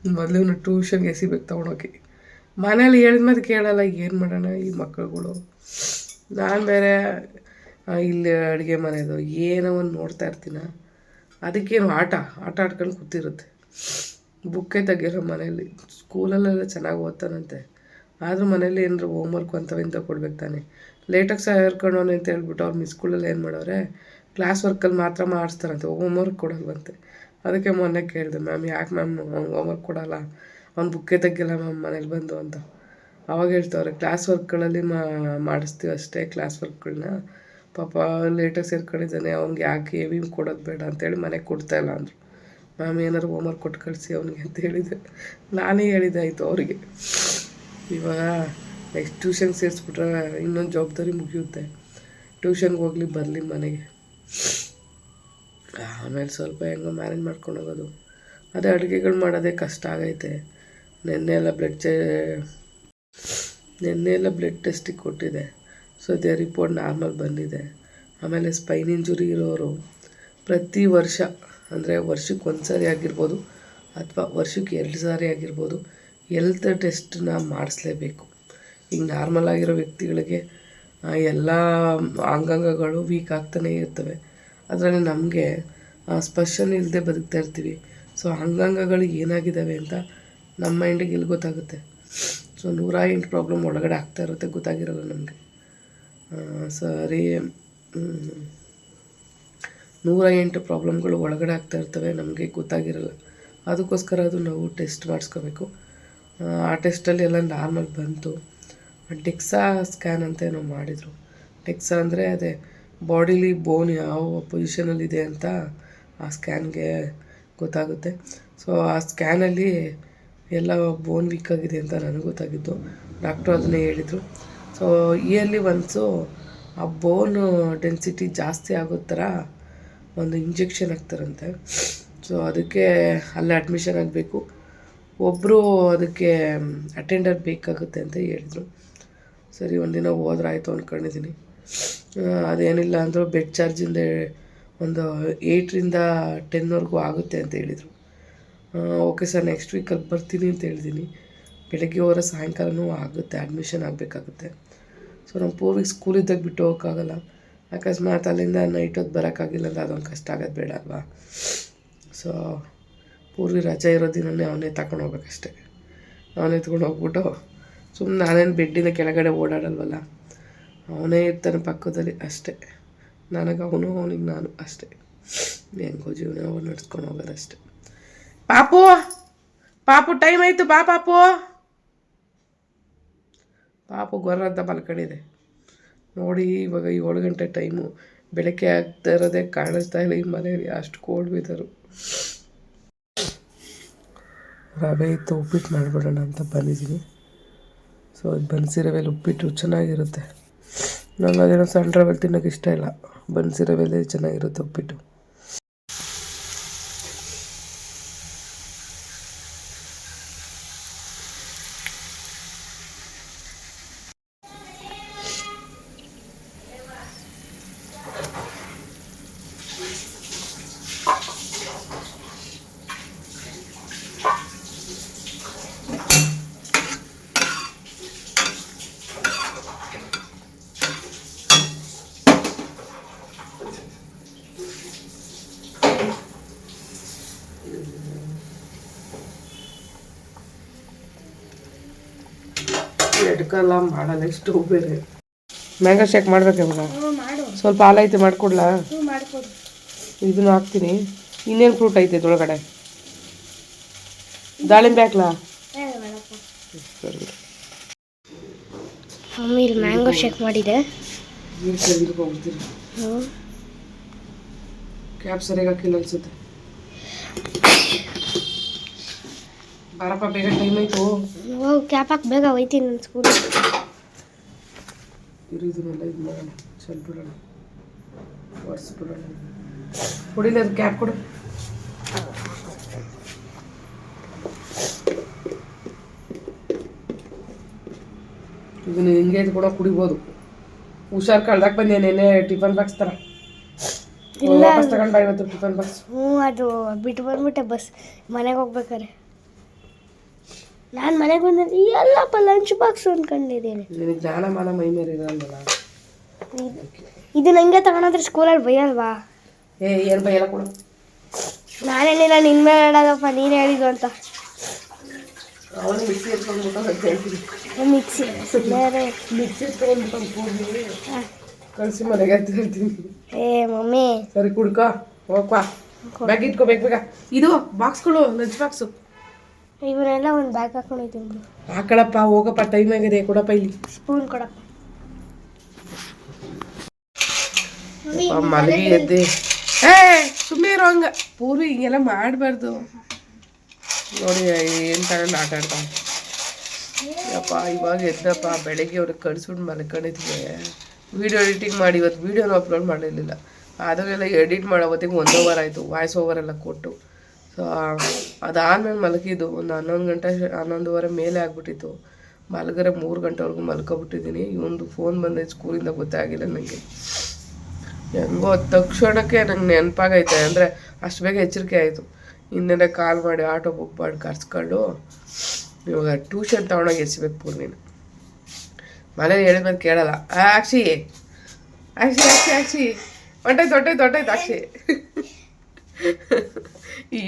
ಮೊದಲು ಟ್ಯೂಷನ್ಗೆ ಎಸಿಬೇಕು ತೊಗೊಂಡೋಗಿ. ಮನೇಲಿ ಹೇಳಿದ್ಮೇಲೆ ಕೇಳಲ್ಲ, ಏನು ಮಾಡೋಣ ಈ ಮಕ್ಕಳುಗಳು ನಾನು ಬೇರೆ ಇಲ್ಲಿ ಅಡುಗೆ ಮನೆಯದು ಏನೋ ಒಂದು ನೋಡ್ತಾ ಇರ್ತೀನ. ಅದಕ್ಕೇನು ಆಟ ಆಟ ಆಡ್ಕೊಂಡು ಕೂತಿರುತ್ತೆ. ಬುಕ್ಕೇ ತೆಗಿರೋ ಮನೇಲಿ. ಸ್ಕೂಲಲ್ಲೆಲ್ಲ ಚೆನ್ನಾಗಿ ಓದ್ತಾನಂತೆ. ಆದರೂ ಮನೇಲಿ ಏನಾರು ಹೋಮ್ವರ್ಕ್ ಅಂತವಿಂತ ಕೊಡ್ಬೇಕು ತಾನೆ. ಲೇಟಾಗಿ ಸಹ ಸೇರ್ಕೊಂಡವನೆ ಅಂತ ಹೇಳ್ಬಿಟ್ಟು ಅವ್ರು ಮಿಸ್ ಸ್ಕೂಲಲ್ಲಿ ಏನು ಮಾಡೋರೆ ಕ್ಲಾಸ್ ವರ್ಕಲ್ಲಿ ಮಾತ್ರ ಮಾಡಿಸ್ತಾರಂತೆ ಹೋಮ್ವರ್ಕ್ ಕೊಡಲ್ವಂತೆ. ಅದಕ್ಕೆ ಮೊನ್ನೆ ಕೇಳಿದೆ, ಮ್ಯಾಮ್, ಯಾಕೆ ಮ್ಯಾಮ್ ಹೋಮ್ವರ್ಕ್ ಕೊಡಲ್ಲ? ಅವ್ನು ಬುಕ್ಕೇ ತೆಗಿಲ್ಲ ಮ್ಯಾಮ್ ಮನೇಲಿ ಬಂದು ಅಂತ. ಅವಾಗ ಹೇಳ್ತವ್ರೆ ಕ್ಲಾಸ್ ವರ್ಕ್ಗಳಲ್ಲಿ ಮಾ, ಮಾಡಿಸ್ತೀವಿ ಅಷ್ಟೇ ಕ್ಲಾಸ್ ವರ್ಕ್ಗಳನ್ನ ಪಾಪ ಲೇಟಾಗಿ ಸೇರ್ಕೊಂಡಿದ್ದಾನೆ, ಅವ್ನಿಗೆ ಯಾಕೆ ಹೆವಿ ಕೊಡೋದು ಬೇಡ ಅಂತೇಳಿ ಮನೆಗೆ ಕೊಡ್ತಾ ಇಲ್ಲ ಅಂದರು. ಮ್ಯಾಮ್ ಏನಾರು ಹೋಮ್ವರ್ಕ್ ಕೊಟ್ಟು ಕಳಿಸಿ ಅವ್ನಿಗೆ ಅಂತ ಹೇಳಿದೆ. ನಾನೇ ಹೇಳಿದೆ, ಆಯಿತು ಅವರಿಗೆ. ಇವಾಗ ನೆಕ್ಸ್ಟ್ ಟ್ಯೂಷನ್ ಸೇರಿಸ್ಬಿಟ್ರೆ ಇನ್ನೊಂದು ಜವಾಬ್ದಾರಿ ಮುಗಿಯುತ್ತೆ. ಟ್ಯೂಷನ್ಗೆ ಹೋಗ್ಲಿ, ಬರಲಿ ಮನೆಗೆ. ಆಮೇಲೆ ಸ್ವಲ್ಪ ಹೆಂಗೋ ಮ್ಯಾನೇಜ್ ಮಾಡ್ಕೊಂಡು ಹೋಗೋದು. ಅದೇ ಅಡುಗೆಗಳು ಮಾಡೋದೇ ಕಷ್ಟ ಆಗೈತೆ. ನೆನ್ನೆ ಎಲ್ಲ ಬ್ಲಡ್ ಚೆ ನಿನ್ನೆ ಎಲ್ಲ ಬ್ಲಡ್ ಟೆಸ್ಟಿಗೆ ಕೊಟ್ಟಿದೆ. ಸೊ ಅದೇ ರಿಪೋರ್ಟ್ ನಾರ್ಮಲ್ ಬಂದಿದೆ. ಆಮೇಲೆ ಸ್ಪೈನ್ ಇಂಜುರಿ ಇರೋರು ಪ್ರತಿ ವರ್ಷ, ಅಂದರೆ ವರ್ಷಕ್ಕೆ ಒಂದು ಸಾರಿ ಆಗಿರ್ಬೋದು ಅಥವಾ ವರ್ಷಕ್ಕೆ ಎರಡು ಸಾರಿ ಆಗಿರ್ಬೋದು ಎಲ್ತ್ ಟೆಸ್ಟನ್ನ ಮಾಡಿಸ್ಲೇಬೇಕು. ಈಗ ನಾರ್ಮಲ್ ಆಗಿರೋ ವ್ಯಕ್ತಿಗಳಿಗೆ ಎಲ್ಲ ಅಂಗಾಂಗಗಳು ವೀಕ್ ಆಗ್ತಾನೇ ಇರ್ತವೆ. ಅದರಲ್ಲಿ ನಮಗೆ ಸ್ಪರ್ಶನ ಇಲ್ಲದೆ ಬದುಕ್ತಾ ಇರ್ತೀವಿ. ಸೊ ಅಂಗಾಂಗಗಳು ಏನಾಗಿದ್ದಾವೆ ಅಂತ ನಮ್ಮ ಮೈಂಡಿಗೆ ಇಲ್ಲಿ ಗೊತ್ತಾಗುತ್ತೆ. ಸೊ ನೂರ ಎಂಟು ಪ್ರಾಬ್ಲಮ್ ಒಳಗಡೆ ಆಗ್ತಾ ಇರುತ್ತೆ, ಗೊತ್ತಾಗಿರಲ್ಲ ನಮಗೆ. ಸರಿ. ನೂರ ಎಂಟು ಪ್ರಾಬ್ಲಮ್ಗಳು ಒಳಗಡೆ ಆಗ್ತಾ ಇರ್ತವೆ, ನಮಗೆ ಗೊತ್ತಾಗಿರಲ್ಲ. ಅದಕ್ಕೋಸ್ಕರ ಅದು ನಾವು ಟೆಸ್ಟ್ ಮಾಡಿಸ್ಕೋಬೇಕು. ಆ ಟೆಸ್ಟಲ್ಲಿ ಎಲ್ಲ ನಾರ್ಮಲ್ ಬಂತು. ಡೆಕ್ಸಾ ಸ್ಕ್ಯಾನ್ ಅಂತ ಏನೋ ಮಾಡಿದರು. ಡೆಕ್ಸಾ ಅಂದರೆ ಅದೇ ಬಾಡಿಲಿ ಬೋನ್ ಯಾವ ಪೊಸಿಷನಲ್ಲಿದೆ ಅಂತ ಆ ಸ್ಕ್ಯಾನ್ಗೆ ಗೊತ್ತಾಗುತ್ತೆ. ಸೊ ಆ ಸ್ಕ್ಯಾನಲ್ಲಿ ಎಲ್ಲ ಬೋನ್ ವೀಕ್ ಆಗಿದೆ ಅಂತ ನನಗೆ ಗೊತ್ತಾಗಿದ್ದು. ಡಾಕ್ಟ್ರು ಅದನ್ನೇ ಹೇಳಿದರು. ಸೊ ಇಯರ್ಲಿ ಒನ್ಸು ಆ ಬೋನು ಡೆನ್ಸಿಟಿ ಜಾಸ್ತಿ ಆಗೋ ಥರ ಒಂದು ಇಂಜೆಕ್ಷನ್ ಹಾಕ್ತಾರಂತೆ. ಸೊ ಅದಕ್ಕೆ ಅಲ್ಲೇ ಅಡ್ಮಿಷನ್ ಆಗಬೇಕು. ಒಬ್ಬರು ಅದಕ್ಕೆ ಅಟೆಂಡರ್ ಬೇಕಾಗುತ್ತೆ ಅಂತ ಹೇಳಿದರು. ಸರಿ, ಒಂದಿನ ಹೋದ್ರೆ ಆಯಿತು ಅಂದ್ಕೊಂಡಿದ್ದೀನಿ ಅದೇನಿಲ್ಲ ಅಂದರೂ ಬೆಡ್ ಚಾರ್ಜಿಂದ ಒಂದು ಏಯ್ಟ್ರಿಂದ ಟೆನ್ವರೆಗೂ ಆಗುತ್ತೆ ಅಂತ ಹೇಳಿದರು. ಓಕೆ ಸರ್ ನೆಕ್ಸ್ಟ್ ವೀಕಲ್ಲಿ ಬರ್ತೀನಿ ಅಂತ ಹೇಳಿದ್ದೀನಿ ಬೆಳಗ್ಗೆ ಹೋದ್ರೆ ಸಾಯಂಕಾಲನೂ ಆಗುತ್ತೆ ಅಡ್ಮಿಷನ್ ಆಗಬೇಕಾಗುತ್ತೆ. ಸೊ ನಮ್ಮ ಪೂರ್ವಿಗೆ ಸ್ಕೂಲಿದ್ದಾಗ ಬಿಟ್ಟು ಹೋಗೋಕ್ಕಾಗಲ್ಲ. ಅಕಸ್ಮಾತ್ ಅಲ್ಲಿಂದ ನೈಟ್ ಹೊತ್ತು ಬರೋಕ್ಕಾಗಿಲ್ಲ ಅಂದರೆ ಅದೊಂದು ಕಷ್ಟ, ಆಗೋದು ಬೇಡ ಅಲ್ವಾ? ಸೊ ಪೂರ್ವಿ ರಜೆ ಇರೋ ದಿನವೇ ಅವನೇ ತಗೊಂಡು ಹೋಗ್ಬೇಕಷ್ಟೆ. ಅವನೇ ಎತ್ಕೊಂಡು ಹೋಗ್ಬಿಟ್ಟು ಸುಮ್ಮನೆ ನಾನೇನು ಬೆಡ್ಡಿನ ಕೆಳಗಡೆ ಓಡಾಡಲ್ವಲ್ಲ, ಅವನೇ ಇರ್ತಾನೆ ಪಕ್ಕದಲ್ಲಿ ಅಷ್ಟೇ. ನನಗೆ ಅವನು ಅವನಿಗೆ ನಾನು ಅಷ್ಟೇ. ಹೆಂಗೋ ಜೀವನ ಅವ್ರು ನಡ್ಸ್ಕೊಂಡು ಹೋಗೋದಷ್ಟೆ. ಪಾಪು ಪಾಪು ಟೈಮ್ ಆಯಿತು, ಬಾ ಪಾಪು. ಪಾಪು ಗೊರ್ರ ಅಂತ ನೋಡಿ, ಇವಾಗ ಏಳು ಗಂಟೆ ಟೈಮು ಬೆಳಗ್ಗೆ ಆಗ್ತಾ ಇರೋದೇ ಕಾಣಿಸ್ತಾ ಇಲ್ಲ ಈ ಮನೆಯಲ್ಲಿ ಅಷ್ಟು ಕೋಲ್ಡ್ ಬಿದ್ದರು ರವೆ ಇತ್ತು, ಉಪ್ಪಿಟ್ಟು ಮಾಡಿಬಿಡೋಣ ಅಂತ ಬಂದಿದ್ದೀನಿ. ಸೊ ಬನ್ಸಿ ರವೆಲಿ ಉಪ್ಪಿಟ್ಟು ಚೆನ್ನಾಗಿರುತ್ತೆ. ನಂಗೆ ಅದೇನೋ ಸಣ್ಣ ರವೆಲಿ ತಿನ್ನೋಕೆ ಇಷ್ಟ ಇಲ್ಲ. ಬನ್ಸಿ ರವೆಯಲ್ಲಿ ಚೆನ್ನಾಗಿರುತ್ತೆ ಉಪ್ಪಿಟ್ಟು. ಎಡ್ಕಲ್ಲ ಮಾಡಲ್ಲ ಇಷ್ಟು ಬೇರೆ. ಮ್ಯಾಂಗೋ ಶೇಕ್ ಮಾಡ್ಬೇಕು ಸ್ವಲ್ಪ ಹಾಲು ಐತೆ ಹ್ಞೂ ಮಾಡ್ಕೊಡು. ಇದನ್ನು ಹಾಕ್ತೀನಿ. ಇನ್ನೇನು ಫ್ರೂಟ್ ಐತೆ ಒಳಗಡೆ ದಾಳಿಂಬೆ ಹಾಕ್ಲಾ. ಸರಿ ಮಮ್ಮಿ ಇಲ್ಲಿ ಮ್ಯಾಂಗೋ ಶೇಕ್ ಮಾಡಿದೆ. ಕ್ಯಾಬ್ ಸರಿಯಾಗಿ ಹಾಕಿಲ್ಲ ಅನ್ಸುತ್ತೆ. ಬಾರಪ್ಪ ಬೇಗ ಟೈಮ್ ಆಯ್ತು. ಓ ಕ್ಯಾಪ್ ಹಾಕಿ ಬೇಗ ಹೋಯ್ತೀನಿ ನನ್ನ ಸ್ಕೂಲ್ ಇರು ಇದನ್ನೆಲ್ಲ ಇದು ಮಾಡೋಣ. ಚೆಲ್ ಬಿಡೋಣ. ಒರೆಸ್ಬಿಡೋಣ. ಹೊಡಿಲಿ ಅದು ಕ್ಯಾಪ್ ಕೊಡು. ಇದನ್ನ ಹಿಂಗೆ ಕೂಡ ಕುಡಿಬೋದು. ಹುಷಾರ್ ಕಳ್ದಾಕ ಬಂದೆ ನೆನೆ ಟಿಫನ್ ಬಾಕ್ಸ್ ಥರ ಇಲ್ಲ. ವಾಪಸ್ ತಗೊಂಡ್ ಇವತ್ತು ಟಿಫನ್ ಬಾಕ್ಸ್ ಹ್ಞೂ ಅದು ಬಿಟ್ಟು ಬಂದ್ಬಿಟ್ಟೆ ಬಸ್. ಮನೆಗೆ ಹೋಗ್ಬೇಕಾರೆ. ನಾನು ಮನೆಗೆ ಬಂದಿದ್ದೆ ಎಲ್ಲಪ್ಪ ಲಂಚ್ ಬಾಕ್ಸ್ ಅಂದ್ಕೊಂಡಿದ್ದೀನಿ ನಿನಗೆ ಜ್ಞಾನ ಮಾನ ಮೈ ಮೇಲೆ ಇರಲ್ವಲ್ಲ? ಇದು ನಂಗೆ ತಗೊಂಡ್ರೆ ಸ್ಕೂಲಲ್ಲಿ ಬೈಯಲ್ವಾ? ಏ ಏನು ಬೈಯಲ್ಲ ಕೊಡು. ನಾನು ಹೇಳಿಲ್ಲ ನಿನ್ನ ಮೇಲೆ ಹೇಳೋದಪ್ಪ ನೀನು ಹೇಳಿದ್ದು ಅಂತ. ಅವನು ಮಿಕ್ಸಿ ಎತ್ಕೊಂಡ್ಬಿಟ್ಟು ಅಂತ ಹೇಳ್ತೀನಿ ಮಿಕ್ಸಿ ಬೇರೆ ಮಿಕ್ಸಿ ಎತ್ಕೊಂಡ್ಬಿಟ್ಟು. ಕಳಿಸಿ ಮನೆಗೆ ಅಂತ ಹೇಳ್ತೀನಿ. ಏ ಮಮ್ಮಿ. ಸರಿ ಕುಡ್ಕೋ ಹೋಗ್ವಾ ಬ್ಯಾಗ್ ಇಟ್ಕೋ ಬೇಗ ಇದು ಬಾಕ್ಸ್ಗಳು ಲಂಚ್ ಬಾಕ್ಸು ಇವನ್ನೆಲ್ಲ ಒಂದು ಬ್ಯಾಗ್ ಹಾಕೊಂಡು ಹೋಯ್ತೀನಿ ಬಿಡು. ಹಾಕಳಪ್ಪ ಹೋಗಪ್ಪ ಟೈಮ್ ಆಗಿದೆ ಕೊಡಪ್ಪ ಇಲ್ಲಿ. ಸ್ಪೂನ್ ಕೊಡಪ್ಪ. ಮಲಗಿ ಎದ್ದೆ. ಏ ಸುಮ್ಮನೆ ಇರೋ ಹಂಗ. ಪೂರಿ ಹಿಂಗೆಲ್ಲ ಮಾಡಬಾರ್ದು. ನೋಡಿ ಏನು ತಗೊಂಡು ಆಟ ಆಡ್ತಾನೆ ಯಪ್ಪ ಇವಾಗ ಎದ್ದಪ್ಪ ಬೆಳಗ್ಗೆ ಅವ್ರಿಗೆ ಕಳ್ಸ್ಬಿಟ್ಟು ಮಲ್ಕೊಂಡಿದ್ವಿ. ವಿಡಿಯೋ ಎಡಿಟಿಂಗ್ ಮಾಡಿ ಇವತ್ತು ವೀಡಿಯೋನ ಅಪ್ಲೋಡ್ ಮಾಡಿರಲಿಲ್ಲ ಅದನ್ನೆಲ್ಲ ಎಡಿಟ್ ಮಾಡೋ ಹೊತ್ತಿಗೆ ಒಂದು ಓವರ್ ಆಯಿತು. ವಾಯ್ಸ್ ಓವರ್ ಎಲ್ಲ ಕೊಟ್ಟು. ಸೊ ಅದಾದ್ಮೇಲೆ ಮಲಗಿದ್ದು. ಒಂದು ಹನ್ನೊಂದು ಗಂಟೆ, ಹನ್ನೊಂದುವರೆ ಮೇಲೆ ಆಗ್ಬಿಟ್ಟಿತ್ತು. ಮಲಗರೆ ಮೂರು ಗಂಟೆವರೆಗೂ ಮಲ್ಕೊಬಿಟ್ಟಿದ್ದೀನಿ. ಇವೊಂದು ಫೋನ್ ಬಂದೈತೆ ಸ್ಕೂಲಿಂದ ಗೊತ್ತಾಗಿಲ್ಲ ನನಗೆ ಹೆಂಗೋ ತಕ್ಷಣಕ್ಕೆ ನಂಗೆ ನೆನಪಾಗೈತೆ. ಅಂದರೆ ಅಷ್ಟು ಬೇಗ ಎಚ್ಚರಿಕೆ ಆಯಿತು. ಇನ್ನೇನೇ ಕಾಲ್ ಮಾಡಿ ಆಟೋ ಬುಕ್ ಮಾಡಿ ಕರ್ಸ್ಕೊಂಡು, ಇವಾಗ ಟ್ಯೂಷನ್ ತೊಗೊಂಡೋಗಿ ಎಸ್ಬೇಕು ಪೂರ್ಣಿನ ಮನೇಲಿ ಹೇಳಿದ್ಮೇಲೆ ಕೇಳಲ್ಲ. ಆಕ್ಷಿ. ಆಕ್ಷಿ ಆಕ್ಷಿ ಆಕ್ಷಿ. ಹೊಟ್ಟೆ ದೊಡ್ಡ ದೊಡ್ಡ ಆಕ್ಷಿ.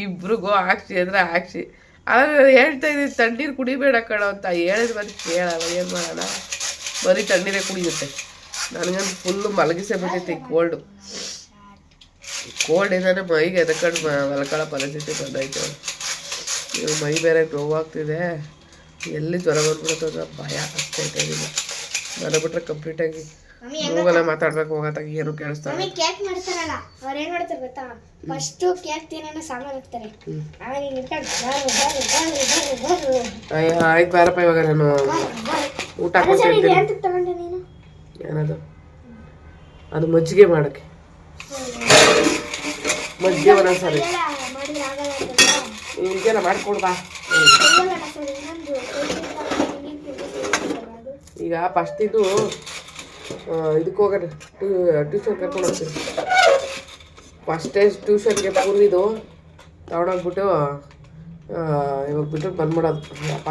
ಇಬ್ರಿಗೂ ಆಕ್ಷಿ ಅಂದರೆ ಆಕ್ಷಿ. ಆದರೆ ಹೇಳ್ತಾ ಇದ್ದೀನಿ, ತಣ್ಣೀರು ಕುಡಿಬೇಡ ಕಣೋ ಅಂತ ಹೇಳಿದ್ರೆ ಅದು ಕೇಳಲ್ಲ, ಏನು ಮಾಡೋಣ? ಬರೀ ತಣ್ಣೀರೇ ಕುಡಿಯುತ್ತೆ. ನನಗಂತೂ ಫುಲ್ಲು ಮಲಗಿಸೇ ಬಿಟ್ಟೈತೆ ಈ ಕೋಲ್ಡು ಕೋಲ್ಡಿಂದಾನೆ ಮೈಗೆ ಎದಕೊಂಡು ಮಲ್ಕೊಳ್ಳೋ ಪರಿಸ್ಥಿತಿ ಬಂದೈತೆ. ಇವ್ರು ಮೈ ಬೇರೆ ನೋವಾಗ್ತಿದೆ ಎಲ್ಲಿ ಜ್ವರ ಬಂದ್ಬಿಡುತ್ತೆ ಭಯ ಆಗ್ತೈತೆ ಇಲ್ಲ ಮನೆ ಬಿಟ್ರೆ ಕಂಪ್ಲೀಟಾಗಿ ಮೂಗಲ್ಲ ಮಾತಾಡ್ಬೇಕು ಹೋಗತ್ತಾಗ ಏನು ಕೇಳಿಸ್ತಾರೆ ಮಮ್ಮಿ ಕೇಕ್ ಮಾಡ್ತಾರಲ್ಲ ಅವ್ರು ಏನ್ ಮಾಡ್ತಾರೆ ಗೊತ್ತಾ? ಫಸ್ಟ್ ಕೇಕ್ ತಿನ್ನೋಣ ಸಾಮಾನು ಹಾಕ್ತಾರೆ. ಆಮೇಲೆ ಹಿಂಗ್ ಬಾರು ಬಾರು ಬಾರು ಬಾರು ಬಾರು. ಅಯ್ಯ ಆಯ್ತು ಬಾರಪ್ಪ ಇವಾಗ ನಾನು ಊಟ ಅದೇ ಸರಿ, ಇದು ತಗೊಂಡೆ ನೀನು? ಏನದು? ಅದು ಮಜ್ಜಿಗೆ ಮಾಡಕ್ಕೆ. ಮಜ್ಜಿಗೆ ಒಂದೊಂದು ಸರಿ ಎಲ್ಲ ಮಾಡಿದ್ರೆ ಆಗಲ್ಲ ಇನ್ನೊಂದು ಕೇಕ್ ನೀನ್ ತಿನ್ಬೇಕು ಅದು. ಈಗ ಫಸ್ಟ್ ಇದು ಇದಕ್ಕೆ ಹೋಗೋಣ. ಟ್ಯೂಷನ್ ಕರ್ಕೊಂಡು ಹೋಗ್ತೀನಿ. ಫಸ್ಟೇ ಟ್ಯೂಷನ್ಗೆ ಪೂರ್ವಿದು. ತಗೊಂಡೋಗ್ಬಿಟ್ಟು ಇವಾಗ ಬಿಟ್ಟು ಬಂದ್ಬಿಡೋದು. ಅಪ್ಪ